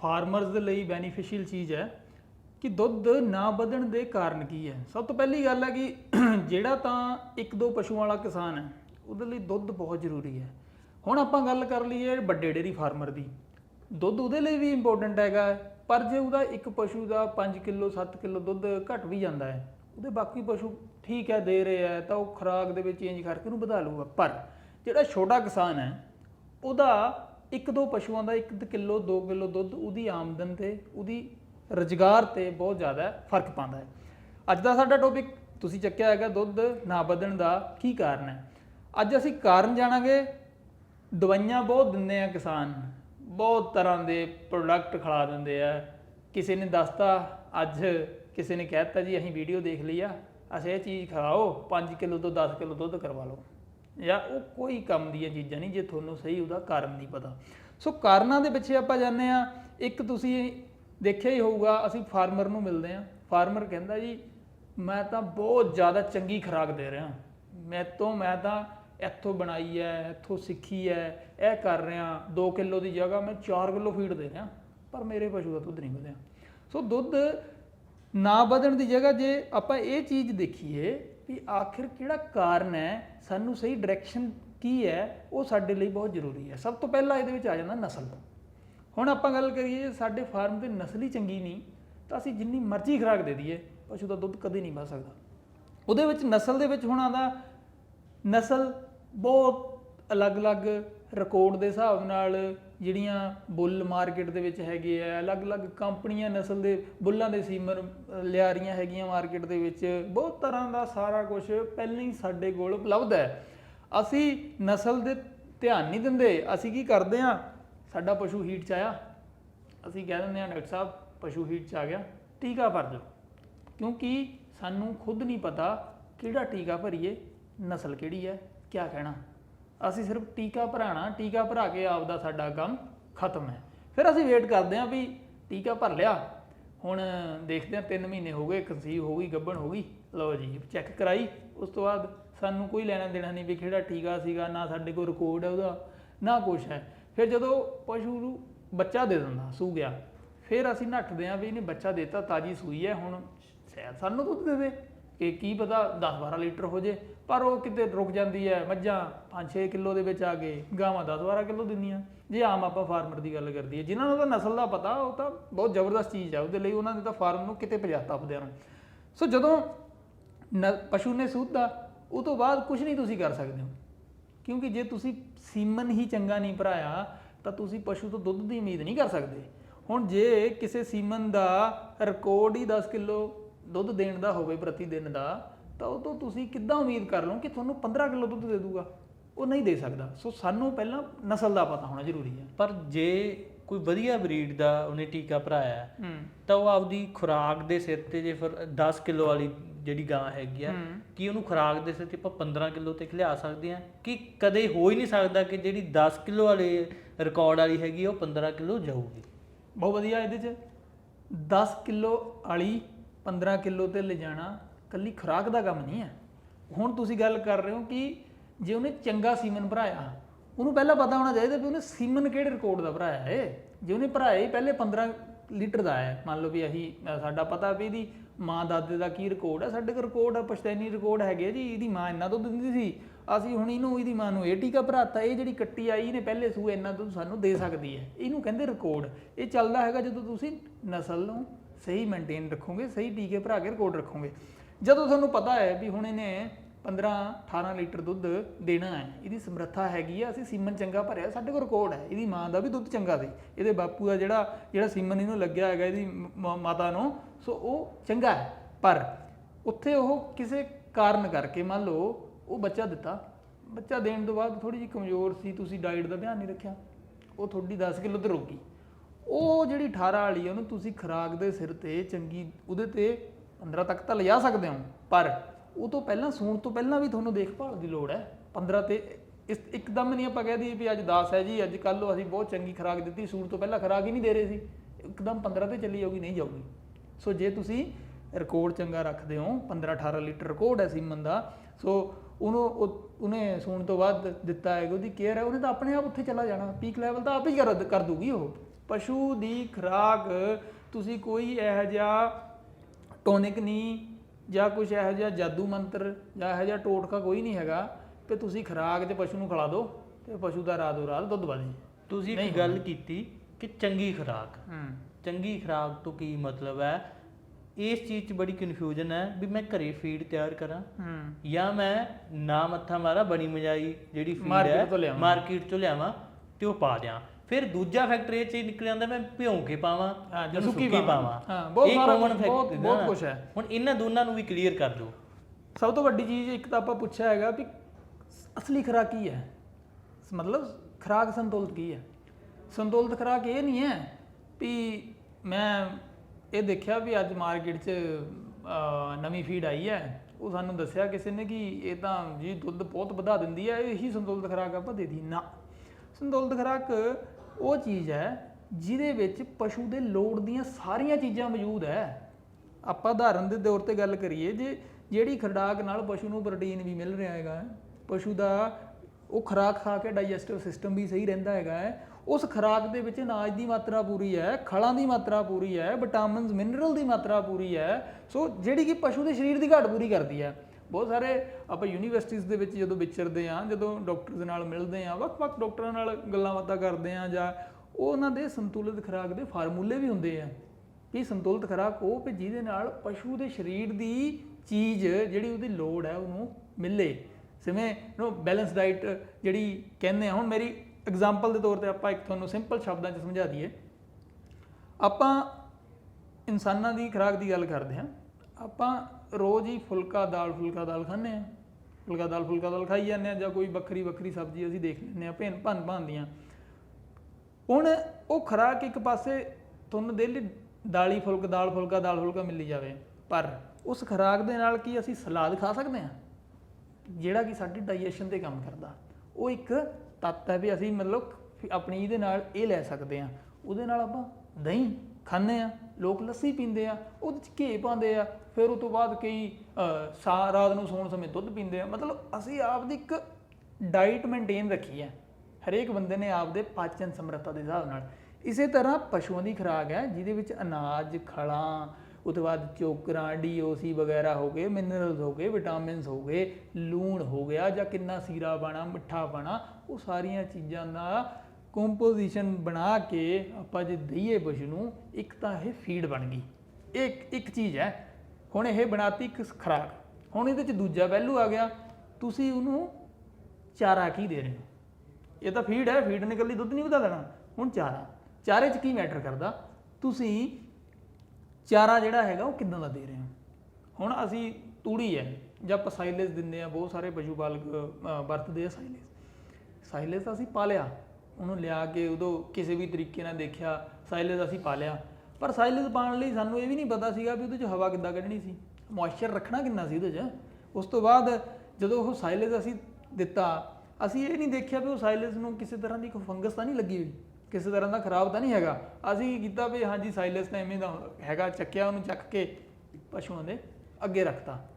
ਫਾਰਮਰਸ ਦੇ ਲਈ ਬੈਨੀਫੀਸ਼ੀਅਲ ਚੀਜ਼ ਹੈ। ਕਿ ਦੁੱਧ ਨਾ ਵਧਣ ਦੇ ਕਾਰਨ ਕੀ ਹੈ? ਸਭ ਤੋਂ ਪਹਿਲੀ ਗੱਲ ਹੈ ਕਿ ਜਿਹੜਾ ਤਾਂ ਇੱਕ ਦੋ ਪਸ਼ੂਆਂ ਵਾਲਾ ਕਿਸਾਨ ਹੈ, ਉਹਦੇ ਲਈ ਦੁੱਧ ਬਹੁਤ ਜ਼ਰੂਰੀ ਹੈ। ਹੁਣ ਆਪਾਂ ਗੱਲ ਕਰ ਲਈਏ ਵੱਡੇ ਡੇਰੀ ਫਾਰਮਰ ਦੀ। ਦੁੱਧ ਉਹਦੇ ਲਈ ਵੀ ਇੰਪੋਰਟੈਂਟ ਹੈਗਾ ਪਰ ਜੇ ਉਹਦਾ ਇੱਕ ਪਸ਼ੂ ਦਾ 5 ਕਿਲੋ 7 ਕਿਲੋ ਦੁੱਧ ਘਟ ਵੀ ਜਾਂਦਾ ਹੈ, ਉਹਦੇ ਬਾਕੀ ਪਸ਼ੂ ਠੀਕ ਹੈ, ਦੇ ਰਹੇ ਹੈ, ਤਾਂ ਉਹ ਖੁਰਾਕ ਦੇ ਵਿੱਚ ਚੇਂਜ ਕਰਕੇ ਉਹਨੂੰ ਵਧਾ ਲਊਗਾ। ਪਰ ਜਿਹੜਾ ਛੋਟਾ ਕਿਸਾਨ ਹੈ, ਉਹਦਾ ਇੱਕ ਦੋ ਪਸ਼ੂਆਂ ਦਾ 1 ਕਿਲੋ 2 ਕਿਲੋ ਦੁੱਧ ਉਹਦੀ ਆਮਦਨ ਤੇ, ਉਹਦੀ ਰੁਜ਼ਗਾਰ ਤੇ ਬਹੁਤ ਜ਼ਿਆਦਾ ਫ਼ਰਕ ਪਾਉਂਦਾ ਹੈ। ਅੱਜ ਦਾ ਸਾਡਾ ਟੌਪਿਕ ਤੁਸੀਂ ਚੱਕਿਆ ਹੈਗਾ ਦੁੱਧ ਨਾ ਵਧਣ ਦਾ ਕੀ ਕਾਰਨ ਹੈ। ਅੱਜ ਅਸੀਂ ਕਾਰਨ ਜਾਣਾਂਗੇ। ਦਵਾਈਆਂ ਬਹੁਤ ਦਿੰਦੇ ਆ ਕਿਸਾਨ। ਬਹੁਤ ਤਰ੍ਹਾਂ ਦੇ ਪ੍ਰੋਡਕਟ ਖਿਲਾ ਦਿੰਦੇ ਆ। ਕਿਸੇ ਨੇ ਦੱਸਤਾ, ਅੱਜ ਕਿਸੇ ਨੇ ਕਹਿਤਾ ਜੀ, ਅਸੀਂ ਵੀਡੀਓ ਦੇਖ ਲਈ ਆ। ਅਸੀਂ ਇਹ ਚੀਜ਼ ਖਾਓ 5 ਕਿਲੋ ਤੋਂ 10 ਕਿਲੋ ਦੁੱਧ ਕਰਵਾ ਲਓ। ਜਾਂ ਉਹ ਕੋਈ ਕੰਮ ਦੀਆਂ ਚੀਜ਼ਾਂ ਨਹੀਂ ਜੇ ਤੁਹਾਨੂੰ ਸਹੀ ਉਹਦਾ ਕਾਰਨ ਨਹੀਂ ਪਤਾ। ਸੋ ਕਾਰਨਾਂ ਦੇ ਪਿੱਛੇ ਆਪਾਂ ਜਾਂਦੇ ਆ ਇੱਕ ਤੁਸੀਂ ਦੇਖਿਆ ਹੀ ਹੋਊਗਾ, ਅਸੀਂ ਫਾਰਮਰ ਨੂੰ ਮਿਲਦੇ ਆ ਫਾਰਮਰ ਕਹਿੰਦਾ ਜੀ, ਮੈਂ ਤਾਂ ਬਹੁਤ ਜ਼ਿਆਦਾ ਚੰਗੀ ਖੁਰਾਕ ਦੇ ਰਿਹਾ। ਮੈਂ ਤੋਂ ਮੈਂ ਤਾਂ ਇੱਥੋਂ ਬਣਾਈ ਹੈ, ਇੱਥੋਂ ਸਿੱਖੀ ਹੈ, ਇਹ ਕਰ ਰਿਹਾ। 2 ਕਿਲੋ ਦੀ ਜਗ੍ਹਾ ਮੈਂ 4 ਕਿਲੋ ਫੀਡ ਦੇ ਰਿਹਾ। ਪਰ ਮੇਰੇ ਪਸ਼ੂ ਦਾ ਦੁੱਧ ਨਹੀਂ ਵਧਿਆ। ਸੋ ਦੁੱਧ ਨਾ ਵਧਣ ਦੀ ਜਗ੍ਹਾ ਜੇ ਆਪਾਂ ਇਹ ਚੀਜ਼ ਦੇਖੀਏ ਵੀ ਆਖਿਰ ਕਿਹੜਾ ਕਾਰਨ ਹੈ, ਸਾਨੂੰ ਸਹੀ ਡਾਇਰੈਕਸ਼ਨ ਕੀ ਹੈ, ਉਹ ਸਾਡੇ ਲਈ ਬਹੁਤ ਜ਼ਰੂਰੀ ਹੈ। ਸਭ ਤੋਂ ਪਹਿਲਾਂ ਇਹਦੇ ਵਿੱਚ ਆ ਜਾਂਦਾ ਨਸਲ। ਹੁਣ ਆਪਾਂ ਗੱਲ ਕਰੀਏ ਸਾਡੇ ਫਾਰਮ ਤੇ ਨਸਲ ਹੀ ਚੰਗੀ ਨਹੀਂ, ਤਾਂ ਅਸੀਂ ਜਿੰਨੀ ਮਰਜ਼ੀ ਖੁਰਾਕ ਦੇ ਦਈਏ, ਪਸ਼ੂ ਦਾ ਦੁੱਧ ਕਦੇ ਨਹੀਂ ਵਧ ਸਕਦਾ। ਉਹਦੇ ਵਿੱਚ ਨਸਲ ਦੇ ਵਿੱਚ ਹੁਣ ਆਉਂਦਾ ਨਸਲ ਬਹੁਤ ਅਲੱਗ-ਅਲੱਗ ਰਿਕਾਰਡ ਦੇ ਹਿਸਾਬ ਨਾਲ ਜਿਹੜੀਆਂ ਬੁੱਲ ਮਾਰਕੀਟ ਦੇ ਵਿੱਚ ਹੈਗੇ ਆ, ਅਲੱਗ-ਅਲੱਗ ਕੰਪਨੀਆਂ ਨਸਲ ਦੇ ਬੁੱਲਾਂ ਦੇ ਸੀਮਰ ਲਿਆ ਰਹੀਆਂ ਹੈਗੀਆਂ ਮਾਰਕੀਟ ਦੇ ਵਿੱਚ, ਬਹੁਤ ਤਰ੍ਹਾਂ ਦਾ ਸਾਰਾ ਕੁਝ ਪਹਿਲਾਂ ਹੀ ਸਾਡੇ ਕੋਲ ਉਪਲਬਧ ਹੈ। ਅਸੀਂ ਨਸਲ ਦੇ ਧਿਆਨ ਨਹੀਂ ਦਿੰਦੇ, ਅਸੀਂ ਕੀ ਕਰਦੇ ਆ ਸਾਡਾ ਪਸ਼ੂ ਹੀਟ ਚ ਆਇਆ। ਅਸੀਂ ਕਹਿ ਦਿੰਦੇ ਹਾਂ, ਡਾਕਟਰ ਸਾਹਿਬ, ਪਸ਼ੂ ਹੀਟ ਚ ਆ ਗਿਆ। ਟੀਕਾ ਭਰ ਦਿਓ। ਕਿਉਂਕਿ ਸਾਨੂੰ ਖੁਦ ਨਹੀਂ ਪਤਾ ਕਿਹੜਾ ਟੀਕਾ ਭਰੀਏ, ਨਸਲ ਕਿਹੜੀ ਹੈ, ਕਿਆ ਕਹਿਣਾ। ਅਸੀਂ ਸਿਰਫ ਟੀਕਾ ਭਰਾਣਾ, ਟੀਕਾ ਭਰਾ ਕੇ ਆਪਦਾ ਸਾਡਾ ਕੰਮ ਖਤਮ ਹੈ। ਫਿਰ ਅਸੀਂ ਵੇਟ ਕਰਦੇ ਹਾਂ ਵੀ ਟੀਕਾ ਭਰ ਲਿਆ। ਹੁਣ ਦੇਖਦੇ ਹਾਂ 3 ਮਹੀਨੇ ਹੋ ਗਏ ਕਨਸੀਵ ਹੋ ਗਈ, ਗੱਭਣ ਹੋ ਗਈ। ਲਓ ਜੀ ਚੈੱਕ ਕਰਾਈ। ਉਸ ਤੋਂ ਬਾਅਦ ਸਾਨੂੰ ਕੋਈ ਲੈਣਾ ਦੇਣਾ ਨਹੀਂ ਵੀ ਕਿਹੜਾ ਟੀਕਾ ਸੀਗਾ, ਨਾ ਸਾਡੇ ਕੋਲ ਰਿਕਾਰਡ ਹੈ ਉਹਦਾ, ਨਾ ਕੁਛ ਹੈ। ਫਿਰ ਜਦੋਂ ਪਸ਼ੂ ਨੂੰ ਬੱਚਾ ਦੇ ਦਿੰਦਾ, ਸੂ ਗਿਆ। ਫਿਰ ਅਸੀਂ ਨੱਠਦੇ ਹਾਂ ਵੀ ਇਹਨੇ ਬੱਚਾ ਦਿੱਤਾ, ਤਾਜੀ ਸੂਈ ਹੈ, ਹੁਣ ਸ਼ਾਇਦ ਸਾਨੂੰ ਦੁੱਧ ਦੇ ਦੇ। ਕਿ ਕੀ ਪਤਾ 10-12 ਲੀਟਰ ਹੋ ਜੇ, ਪਰ ਉਹ ਕਿਤੇ ਰੁਕ ਜਾਂਦੀ ਹੈ, ਮੱਝਾਂ 5-6 ਕਿਲੋ ਦੇ ਵਿੱਚ ਆ ਗਏ ਗਾਵਾਂ 10-12 ਕਿਲੋ ਦਿੰਦੀਆਂ। ਜੇ ਆਮ ਆਪਾਂ ਫਾਰਮਰ ਦੀ ਗੱਲ ਕਰਦੀ ਹੈ ਜਿਨ੍ਹਾਂ ਨੂੰ ਤਾਂ ਨਸਲ ਦਾ ਪਤਾ, ਉਹ ਤਾਂ ਬਹੁਤ ਜ਼ਬਰਦਸਤ ਚੀਜ਼ ਹੈ ਉਹਦੇ ਲਈ ਉਹਨਾਂ ਨੇ ਤਾਂ ਫਾਰਮ ਨੂੰ ਕਿਤੇ ਭਜਾਤਾ ਆਪਦਿਆਂ ਨੂੰ। ਸੋ ਜਦੋਂ ਨ- ਪਸ਼ੂ ਨੇ ਸੁੱਧਾ ਉਹ ਤੋਂ ਬਾਅਦ ਕੁਝ ਨਹੀਂ ਤੁਸੀਂ ਕਰ ਸਕਦੇ ਹੋ। ਕਿਉਂਕਿ ਜੇ ਤੁਸੀਂ ਸੀਮਨ ਹੀ ਚੰਗਾ ਨਹੀਂ ਭਰਾਇਆ, ਤਾਂ ਤੁਸੀਂ ਪਸ਼ੂ ਤੋਂ ਦੁੱਧ ਦੀ ਉਮੀਦ ਨਹੀਂ ਕਰ ਸਕਦੇ। ਹੁਣ ਜੇ ਕਿਸੇ ਸੀਮਨ ਦਾ ਰਿਕਾਰਡ ਹੀ 10 ਕਿਲੋ ਦੁੱਧ ਦੇਣ ਦਾ ਹੋਵੇ ਪ੍ਰਤੀ ਦਿਨ ਦਾ, ਤਾਂ ਉਹ ਤੋਂ ਤੁਸੀਂ ਕਿੱਦਾਂ ਉਮੀਦ ਕਰ ਲਓ ਕਿ ਤੁਹਾਨੂੰ 15 ਕਿਲੋ ਦੁੱਧ ਦੇ ਦੂਗਾ? ਉਹ ਨਹੀਂ ਦੇ ਸਕਦਾ। ਸੋ ਸਾਨੂੰ ਪਹਿਲਾਂ ਨਸਲ ਦਾ ਪਤਾ ਹੋਣਾ ਜ਼ਰੂਰੀ ਹੈ। ਪਰ ਜੇ ਕੋਈ ਵਧੀਆ ਬਰੀਡ ਦਾ ਉਹਨੇ ਟੀਕਾ ਭਰਾਇਆ ਤਾਂ ਉਹ ਆਪਦੀ ਖੁਰਾਕ ਦੇ ਸਿਰ ਤੇ ਜੇ ਫਿਰ 10 ਕਿਲੋ ਵਾਲੀ ਜਿਹੜੀ ਗਾਂ ਹੈਗੀ ਆ ਹੂੰ। ਕੀ ਉਹਨੂੰ ਖੁਰਾਕ ਦੇ ਸਿਰ ਤੇ ਆਪਾਂ 15 ਕਿਲੋ ਤੇ ਲਿਆ ਸਕਦੇ ਆ ਕਿ ਕਦੇ ਹੋ ਹੀ ਨਹੀਂ ਸਕਦਾ ਕਿ ਜਿਹੜੀ 10 ਕਿਲੋ ਵਾਲੇ ਰਿਕਾਰਡ ਵਾਲੀ ਹੈਗੀ ਉਹ 15 ਕਿਲੋ ਜਾਊਗੀ? ਬਹੁਤ ਵਧੀਆ ਇਹਦੇ ਚ। 10 ਕਿਲੋ ਵਾਲੀ 15 ਕਿਲੋ ਤੇ ਲਿਜਾਣਾ ਕੱਲੀ ਖੁਰਾਕ ਦਾ ਕੰਮ ਨਹੀਂ ਹੈ। ਹੁਣ ਤੁਸੀਂ ਗੱਲ ਕਰ ਰਹੇ ਹੋ ਕਿ ਜੇ ਉਹਨੇ ਚੰਗਾ ਸੀਮਨ ਭਰਾਇਆ ਉਹਨੂੰ ਪਹਿਲਾਂ ਪਤਾ ਹੋਣਾ ਚਾਹੀਦਾ ਵੀ ਉਹਨੇ ਸੀਮਨ ਕਿਹੜੇ ਰਿਕਾਰਡ ਦਾ ਭਰਾਇਆ ਹੈ ਜੇ ਉਹਨੇ ਭਰਾਇਆ ਹੀ ਪਹਿਲੇ 15 ਲੀਟਰ ਦਾ ਹੈ। ਮੰਨ ਲਓ ਵੀ ਅਸੀਂ ਸਾਡਾ ਪਤਾ ਵੀ ਇਹਦੀ ਮਾਂ ਦਾਦੇ ਦਾ ਕੀ ਰਿਕਾਰਡ ਹੈ। ਸਾਡੇ ਕੋਲ ਰਿਕਾਰਡ ਹੈ ਪਛਤੈਨੀ ਰਿਕਾਰਡ ਹੈਗੇ ਜੀ। ਇਹਦੀ ਮਾਂ ਇੰਨਾ ਦੁੱਧ ਦਿੰਦੀ ਸੀ। ਅਸੀਂ ਹੁਣ ਇਹਨੂੰ, ਇਹਦੀ ਮਾਂ ਨੂੰ ਇਹ ਟੀਕਾ ਭਰਾਤਾ, ਇਹ ਜਿਹੜੀ ਕੱਟੀ ਆਈ ਇਹਨੇ ਪਹਿਲੇ ਸੂਏ ਇੰਨਾ ਦੁੱਧ ਸਾਨੂੰ ਦੇ ਸਕਦੀ ਹੈ। ਇਹਨੂੰ ਕਹਿੰਦੇ ਰਿਕਾਰਡ ਇਹ ਚੱਲਦਾ ਹੈਗਾ ਜਦੋਂ ਤੁਸੀਂ ਨਸਲ ਨੂੰ ਸਹੀ ਮੇਨਟੇਨ ਰੱਖੋਗੇ, ਸਹੀ ਟੀਕੇ ਭਰਾ ਕੇ ਰਿਕਾਰਡ ਰੱਖੋਗੇ। ਜਦੋਂ ਤੁਹਾਨੂੰ ਪਤਾ ਹੈ ਵੀ ਹੁਣ ਇਹਨੇ 15 18 ਲੀਟਰ ਦੁੱਧ ਦੇਣਾ ਹੈ। ਇਹਦੀ ਸਮਰੱਥਾ ਹੈਗੀ ਆ, ਅਸੀਂ ਸੀਮਨ ਚੰਗਾ ਭਰਿਆ, ਸਾਡੇ ਕੋਲ ਰਿਕਾਰਡ ਹੈ। ਇਹਦੀ ਮਾਂ ਦਾ ਵੀ ਦੁੱਧ ਚੰਗਾ ਸੀ। ਇਹਦੇ ਬਾਪੂ ਦਾ ਜਿਹੜਾ ਜਿਹੜਾ ਸੀਮਨ ਇਹਨੂੰ ਲੱਗਿਆ ਹੈਗਾ, ਇਹਦੀ ਮ- ਮਾਤਾ ਨੂੰ, ਸੋ ਉਹ ਚੰਗਾ ਹੈ। ਪਰ ਉੱਥੇ ਉਹ ਕਿਸੇ ਕਾਰਨ ਕਰਕੇ, ਮੰਨ ਲਓ, ਉਹ ਬੱਚਾ ਦਿੱਤਾ। ਬੱਚਾ ਦੇਣ ਤੋਂ ਬਾਅਦ ਥੋੜੀ ਜਿਹੀ ਕਮਜ਼ੋਰ ਸੀ, ਤੁਸੀਂ ਡਾਈਟ ਦਾ ਧਿਆਨ ਨਹੀਂ ਰੱਖਿਆ। ਉਹ ਤੁਹਾਡੀ 10 ਕਿਲੋ ਤੇ ਰੁਕ ਗਈ। ਉਹ ਜਿਹੜੀ 18 ਵਾਲੀ ਆ, ਉਹਨੂੰ ਤੁਸੀਂ ਖੁਰਾਕ ਦੇ ਸਿਰ ਤੇ ਚੰਗੀ, ਉਹਦੇ ਤੇ 15 ਤੱਕ ਤਾਂ ਲਿਜਾ ਸਕਦੇ ਹੋ। ਪਰ ਉਹ ਤੋਂ ਪਹਿਲਾਂ, ਸੂਣ ਤੋਂ ਪਹਿਲਾਂ ਵੀ ਤੁਹਾਨੂੰ ਦੇਖਭਾਲ ਦੀ ਲੋੜ ਹੈ। 15 ਤੇ ਇਸ ਇੱਕਦਮ ਨਹੀਂ ਆਪਾਂ ਕਹਿ ਦਈਏ ਵੀ ਅੱਜ 10 ਹੈ ਜੀ, ਅੱਜ ਕੱਲ੍ਹ ਅਸੀਂ ਬਹੁਤ ਚੰਗੀ ਖੁਰਾਕ ਦਿੱਤੀ, ਸੂਣ ਤੋਂ ਪਹਿਲਾਂ ਖੁਰਾਕ ਹੀ ਨਹੀਂ ਦੇ ਰਹੇ ਸੀ। ਇੱਕਦਮ 15 ਤੇ ਚੱਲੀ ਜਾਊਗੀ, ਨਹੀਂ ਜਾਊਗੀ। ਸੋ ਜੇ ਤੁਸੀਂ ਰਿਕਾਰਡ ਚੰਗਾ ਰੱਖਦੇ ਹੋ 15 18 ਲੀਟਰ ਰਿਕਾਰਡ ਹੈ ਸੀਮਨ ਦਾ, ਸੋ ਉਹਨੂੰ ਉਹਨੇ ਸੂਣ ਤੋਂ ਬਾਅਦ ਦਿੱਤਾ ਹੈ ਉਹਦੀ ਕੇਅਰ ਹੈ, ਉਹਨੇ ਤਾਂ ਆਪਣੇ ਆਪ ਉੱਥੇ ਚਲਾ ਜਾਣਾ। ਪੀਕ ਲੈਵਲ ਤਾਂ ਆਪ ਹੀ ਕਰ ਕਰ ਦੂਗੀ ਉਹ। ਪਸ਼ੂ ਦੀ ਖੁਰਾਕ, ਤੁਸੀਂ ਕੋਈ ਇਹੋ ਜਿਹਾ ਟੋਨਿਕ ਨਹੀਂ ਜਾਂ ਕੁਝ ਇਹੋ ਜਿਹਾ ਜਾਦੂ ਮੰਤਰ ਜਾਂ ਇਹੋ ਜਿਹਾ ਟੋਟਕਾ ਕੋਈ ਨਹੀਂ ਹੈਗਾ ਕਿ ਤੁਸੀਂ ਖੁਰਾਕ 'ਚ ਪਸ਼ੂ ਨੂੰ ਖਿਲਾ ਦਿਓ ਤੇ ਪਸ਼ੂ ਦਾ ਰਾਤੋਂ ਰਾਤ ਦੁੱਧ ਵਧੇ ਤੁਸੀਂ ਇੱਕ ਗੱਲ ਕੀਤੀ ਕਿ ਚੰਗੀ ਖੁਰਾਕ। ਹੂੰ। ਚੰਗੀ ਖੁਰਾਕ ਤੋਂ ਕੀ ਮਤਲਬ ਹੈ? ਇਸ ਚੀਜ਼ 'ਚ ਬੜੀ ਕਨਫਿਊਜ਼ਨ ਹੈ ਵੀ ਮੈਂ ਘਰੇ ਫੀਡ ਤਿਆਰ ਕਰਾਂ ਹੂੰ। ਜਾਂ ਮੈਂ ਨਾ ਮੱਥਾ ਮਾਰਾ ਬਣੀ ਮਜਾਈ ਜਿਹੜੀ ਫੀਡ Market ਹੈ ਤੋਂ ਲਿਆਵਾਂ। ਮਾਰਕੀਟ ਤੋਂ ਲਿਆਵਾਂ ਤੇ ਉਹ ਪਾ ਦਿਆਂ। ਫਿਰ ਦੂਜਾ ਫੈਕਟਰ ਇਹ ਚ ਨਿਕਲ ਜਾਂਦਾ ਮੈਂ ਭਿਉਂ ਕੇ ਪਾਵਾਂ ਹਾਂ, ਜਾਂ ਸੁੱਕੀ ਪਾਵਾਂ। ਹਾਂ, ਬਹੁਤ ਇਹ ਸਾਰਾ common ਕੁਛ, factor ਬਹੁਤ- ਬਹੁਤ। ਕੁਛ ਹੈ। ਹੁਣ ਇਹਨਾਂ ਦੋਨਾਂ ਨੂੰ ਵੀ ਕਲੀਅਰ ਕਰ ਦਿਓ। ਸਭ ਤੋਂ ਵੱਡੀ ਚੀਜ਼ ਇੱਕ ਤਾਂ ਆਪਾਂ ਪੁੱਛਿਆ ਹੈਗਾ ਵੀ ਅਸਲੀ ਖੁਰਾਕ ਕੀ ਹੈ? ਮਤਲਬ ਖੁਰਾਕ ਸੰਤੁਲਿਤ ਕੀ ਹੈ? ਸੰਤੁਲਿਤ ਖੁਰਾਕ ਇਹ ਨਹੀਂ ਹੈ ਵੀ ਮੈਂ ਇਹ ਦੇਖਿਆ ਵੀ ਅੱਜ ਮਾਰਕੀਟ 'ਚ ਅਹ, ਨਵੀਂ ਫੀਡ ਆਈ ਹੈ। ਉਹ ਸਾਨੂੰ ਦੱਸਿਆ ਕਿਸੇ ਨੇ ਕਿ ਇਹ ਤਾਂ ਜੀ ਦੁੱਧ ਬਹੁਤ ਵਧਾ ਦਿੰਦੀ ਹੈ ਇਹੀ ਸੰਤੁਲਿਤ ਖੁਰਾਕ ਆਪਾਂ ਦੇ ਦੀ ਨਾ। ਸੰਤੁਲਿਤ ਖੁਰਾਕ ਉਹ ਚੀਜ਼ ਹੈ ਜਿਹਦੇ ਵਿੱਚ ਪਸ਼ੂ ਦੇ ਲੋੜ ਦੀਆਂ ਸਾਰੀਆਂ ਚੀਜ਼ਾਂ ਮੌਜੂਦ ਹੈ। ਆਪਾਂ ਉਦਾਹਰਨ ਦੇ ਤੌਰ ਤੇ ਗੱਲ ਕਰੀਏ ਜੇ ਜਿਹੜੀ ਖੁਰਾਕ ਨਾਲ ਪਸ਼ੂ ਨੂੰ ਪ੍ਰੋਟੀਨ ਵੀ ਮਿਲ ਰਿਹਾ ਹੈਗਾ, ਪਸ਼ੂ ਦਾ ਉਹ ਖੁਰਾਕ ਖਾ ਕੇ ਡਾਈਜੈਸਟਿਵ ਸਿਸਟਮ ਵੀ ਸਹੀ ਰਹਿੰਦਾ ਹੈਗਾ ਹੈ। ਉਸ ਖੁਰਾਕ ਦੇ ਵਿੱਚ ਅਨਾਜ ਦੀ ਮਾਤਰਾ ਪੂਰੀ ਹੈ, ਖਲਾਂ ਦੀ ਮਾਤਰਾ ਪੂਰੀ ਹੈ, ਵਿਟਾਮਿਨਸ, ਮਿਨਰਲ ਦੀ ਮਾਤਰਾ ਪੂਰੀ ਹੈ। ਸੋ ਜਿਹੜੀ ਕਿ ਪਸ਼ੂ ਦੇ ਸਰੀਰ ਦੀ ਘਾਟ ਪੂਰੀ ਕਰਦੀ ਹੈ। ਬਹੁਤ ਸਾਰੇ ਆਪਾਂ ਯੂਨੀਵਰਸਿਟੀਜ਼ ਦੇ ਵਿੱਚ ਜਦੋਂ ਵਿਚਰਦੇ ਆ ਜਦੋਂ ਡਾਕਟਰਸ ਨਾਲ ਮਿਲਦੇ ਆ ਵੱਖ-ਵੱਖ ਡਾਕਟਰਾਂ ਨਾਲ ਗੱਲਾਂ ਬਾਤਾਂ ਕਰਦੇ ਆ ਜਾਂ ਉਹ ਉਹਨਾਂ ਦੇ ਸੰਤੁਲਿਤ ਖੁਰਾਕ ਦੇ ਫਾਰਮੂਲੇ ਵੀ ਹੁੰਦੇ ਆ ਵੀ ਸੰਤੁਲਿਤ ਖੁਰਾਕ ਉਹ ਵੀ ਜਿਹਦੇ ਨਾਲ ਪਸ਼ੂ ਦੇ ਸਰੀਰ ਦੀ ਚੀਜ਼ ਜਿਹੜੀ ਉਹਦੀ ਲੋੜ ਹੈ ਉਹਨੂੰ ਮਿਲੇ। ਜਿਵੇਂ ਨੋ ਬੈਲੈਂਸ ਡਾਈਟ ਜਿਹੜੀ ਕਹਿੰਦੇ ਆ, ਹੁਣ ਮੇਰੀ ਐਗਜ਼ਾਮਪਲ ਦੇ ਤੌਰ ਤੇ ਆਪਾਂ ਇੱਕ ਤੁਹਾਨੂੰ ਸਿੰਪਲ ਸ਼ਬਦਾਂ 'ਚ ਸਮਝਾ ਦਈਏ। ਆਪਾਂ ਇਨਸਾਨਾਂ ਦੀ ਖੁਰਾਕ ਦੀ ਗੱਲ ਕਰਦੇ ਹਾਂ। ਆਪਾਂ ਰੋਜ਼ ਹੀ ਫੁਲਕਾ ਦਾਲ ਫੁਲਕਾ ਦਾਲ ਖਾਂਦੇ ਆ ਫੁਲਕਾ ਦਾਲ ਫੁਲਕਾ ਦਾਲ ਖਾਈ ਜਾਂਦੇ ਆ ਜਾਂ ਕੋਈ ਵੱਖਰੀ ਵੱਖਰੀ ਸਬਜ਼ੀ ਅਸੀਂ ਦੇਖ ਲੈਂਦੇ ਆ ਭਿੰਨ, ਭੰਨ ਭਾਂਦੀਆਂ ਹੁਣ ਉਹ ਖੁਰਾਕ ਇੱਕ ਪਾਸੇ ਤੁਹਾਨੂੰ ਡੇਲੀ ਦਾਲੀ ਫੁਲਕ, ਦਾਲ, ਫੁਲਕਾ ਦਾਲ, ਫੁਲਕਾ ਮਿਲੀ ਜਾਵੇ। ਪਰ ਉਸ ਖੁਰਾਕ ਦੇ ਨਾਲ ਕੀ ਅਸੀਂ ਸਲਾਦ ਖਾ ਸਕਦੇ ਹਾਂ? ਜਿਹੜਾ ਕਿ ਸਾਡੀ ਡਾਈਜੈਸ਼ਨ ਤੇ ਕੰਮ ਕਰਦਾ। ਉਹ ਇੱਕ ਤੱਤ ਹੈ ਵੀ ਅਸੀਂ ਮਤਲਬ ਆਪਣੀ ਇਹਦੇ ਨਾਲ ਇਹ ਲੈ ਸਕਦੇ ਹਾਂ। ਉਹਦੇ ਨਾਲ ਆਪਾਂ ਦਹੀਂ ਖਾਂਦੇ ਆ ਲੋਕ ਲੱਸੀ ਪੀਂਦੇ ਆ ਉਹਦੇ ਚ ਘੇ ਪਾਉਂਦੇ ਆ ਫਿਰ ਉਹ ਤੋਂ ਬਾਅਦ ਕਈ ਅਹ, ਸਾ ਰਾਤ ਨੂੰ ਸੌਣ ਸਮੇਂ ਦੁੱਧ ਪੀਂਦੇ ਆ। ਮਤਲਬ ਅਸੀਂ ਆਪ ਦੀ ਇੱਕ ਡਾਈਟ ਮੇਨਟੇਨ ਰੱਖੀ ਹੈ ਹਰੇਕ ਬੰਦੇ ਨੇ ਆਪਦੇ ਪਾਚਨ ਸਮਰੱਥਾ ਦੇ ਹਿਸਾਬ ਨਾਲ। ਇਸੇ ਤਰ੍ਹਾਂ ਪਸ਼ੂਆਂ ਦੀ ਖੁਰਾਕ ਹੈ ਜਿਹਦੇ ਵਿੱਚ ਅਨਾਜ ਖਲਾਂ ਉਹ ਤੋਂ ਬਾਅਦ ਚੋਕਰਾਂ ਡੀਓਸੀ ਵਗੈਰਾ ਹੋ ਗਏ ਮਿਨਰਲਸ ਹੋ ਗਏ ਵਿਟਾਮਿਨਸ ਹੋ ਗਏ ਲੂਣ ਹੋ ਗਿਆ ਜਾਂ ਕਿੰਨਾ ਸੀਰਾ ਬਣਾ ਮਿੱਠਾ ਬਣਾ ਉਹ ਸਾਰੀਆਂ ਚੀਜ਼ਾਂ ਦਾ ਕੰਪੋਜੀਸ਼ਨ ਬਣਾ ਕੇ ਆਪਾਂ ਜੇ ਦਈਏ ਪਸ਼ੂ ਨੂੰ ਇੱਕ ਤਾਂ ਇਹ ਫੀਡ ਬਣ ਗਈ। ਇੱਕ ਇੱਕ ਚੀਜ਼ ਹੈ। ਹੁਣ ਇਹ ਬਣਾਤੀ ਇੱਕ ਖੁਰਾਕ। ਹੁਣ ਇਹਦੇ ਚ ਦੂਜਾ ਪਹਿਲੂ ਆ ਗਿਆ। ਤੁਸੀਂ ਉਹਨੂੰ ਚਾਰਾ ਕੀ ਦੇ ਰਹੇ ਹੋ? ਇਹ ਤਾਂ ਫੀਡ ਹੈ ਫੀਡ ਨੇ ਇਕੱਲੀ ਦੁੱਧ ਨਹੀਂ ਵਧਾ ਦੇਣਾ। ਹੁਣ ਚਾਰਾ। ਚਾਰੇ 'ਚ ਕੀ ਮੈਟਰ ਕਰਦਾ? ਤੁਸੀਂ ਚਾਰਾ ਜਿਹੜਾ ਹੈਗਾ ਉਹ ਕਿੰਨਾ ਦਾ ਦੇ ਰਹੇ ਹੋ? ਹੁਣ ਅਸੀਂ ਤੂੜੀ ਹੈ, ਜਾਂ ਆਪਾਂ ਸਾਈਲੇਜ ਦਿੰਦੇ ਆ ਬਹੁਤ ਸਾਰੇ ਪਸ਼ੂ ਪਾਲਕ ਵਰਤਦੇ ਆ ਸਾਈਲੇਜ ਸਾਈਲੇਜ ਤਾਂ ਅਸੀਂ ਪਾਲਿਆ ਉਹਨੂੰ ਲਿਆ ਕੇ ਉਦੋਂ ਕਿਸੇ ਵੀ ਤਰੀਕੇ ਨਾਲ ਦੇਖਿਆ ਸਾਈਲੇਜ ਅਸੀਂ ਪਾ ਲਿਆ। ਪਰ ਸਾਈਲੇਜ ਪਾਉਣ ਲਈ ਸਾਨੂੰ ਇਹ ਵੀ ਨਹੀਂ ਪਤਾ ਸੀਗਾ ਵੀ ਉਹਦੇ 'ਚ ਹਵਾ ਕਿੱਦਾਂ ਕੱਢਣੀ ਸੀ। ਮੋਇਸਚਰ ਰੱਖਣਾ ਕਿੰਨਾ ਸੀ ਉਹਦੇ 'ਚ? ਉਸ ਤੋਂ ਬਾਅਦ ਜਦੋਂ ਉਹ ਸਾਈਲੇਜ ਅਸੀਂ ਦਿੱਤਾ, ਅਸੀਂ ਇਹ ਨਹੀਂ ਦੇਖਿਆ ਵੀ ਉਹ ਸਾਈਲੇਜ ਨੂੰ ਕਿਸੇ ਤਰ੍ਹਾਂ ਦੀ ਕੋਈ ਫੰਗਸ ਤਾਂ ਨਹੀਂ ਲੱਗੀ ਹੋਈ। ਕਿਸੇ ਤਰ੍ਹਾਂ ਦਾ ਖਰਾਬ ਤਾਂ ਨਹੀਂ ਹੈਗਾ। ਅਸੀਂ ਕੀ ਕੀਤਾ ਵੀ ਹਾਂਜੀ, ਸਾਇਲਸ ਤਾਂ ਐਵੇਂ ਦਾ ਹੈਗਾ, ਚੱਕਿਆ ਉਹਨੂੰ ਚੱਕ ਕੇ ਪਸ਼ੂਆਂ ਦੇ ਅੱਗੇ ਰੱਖਤਾ।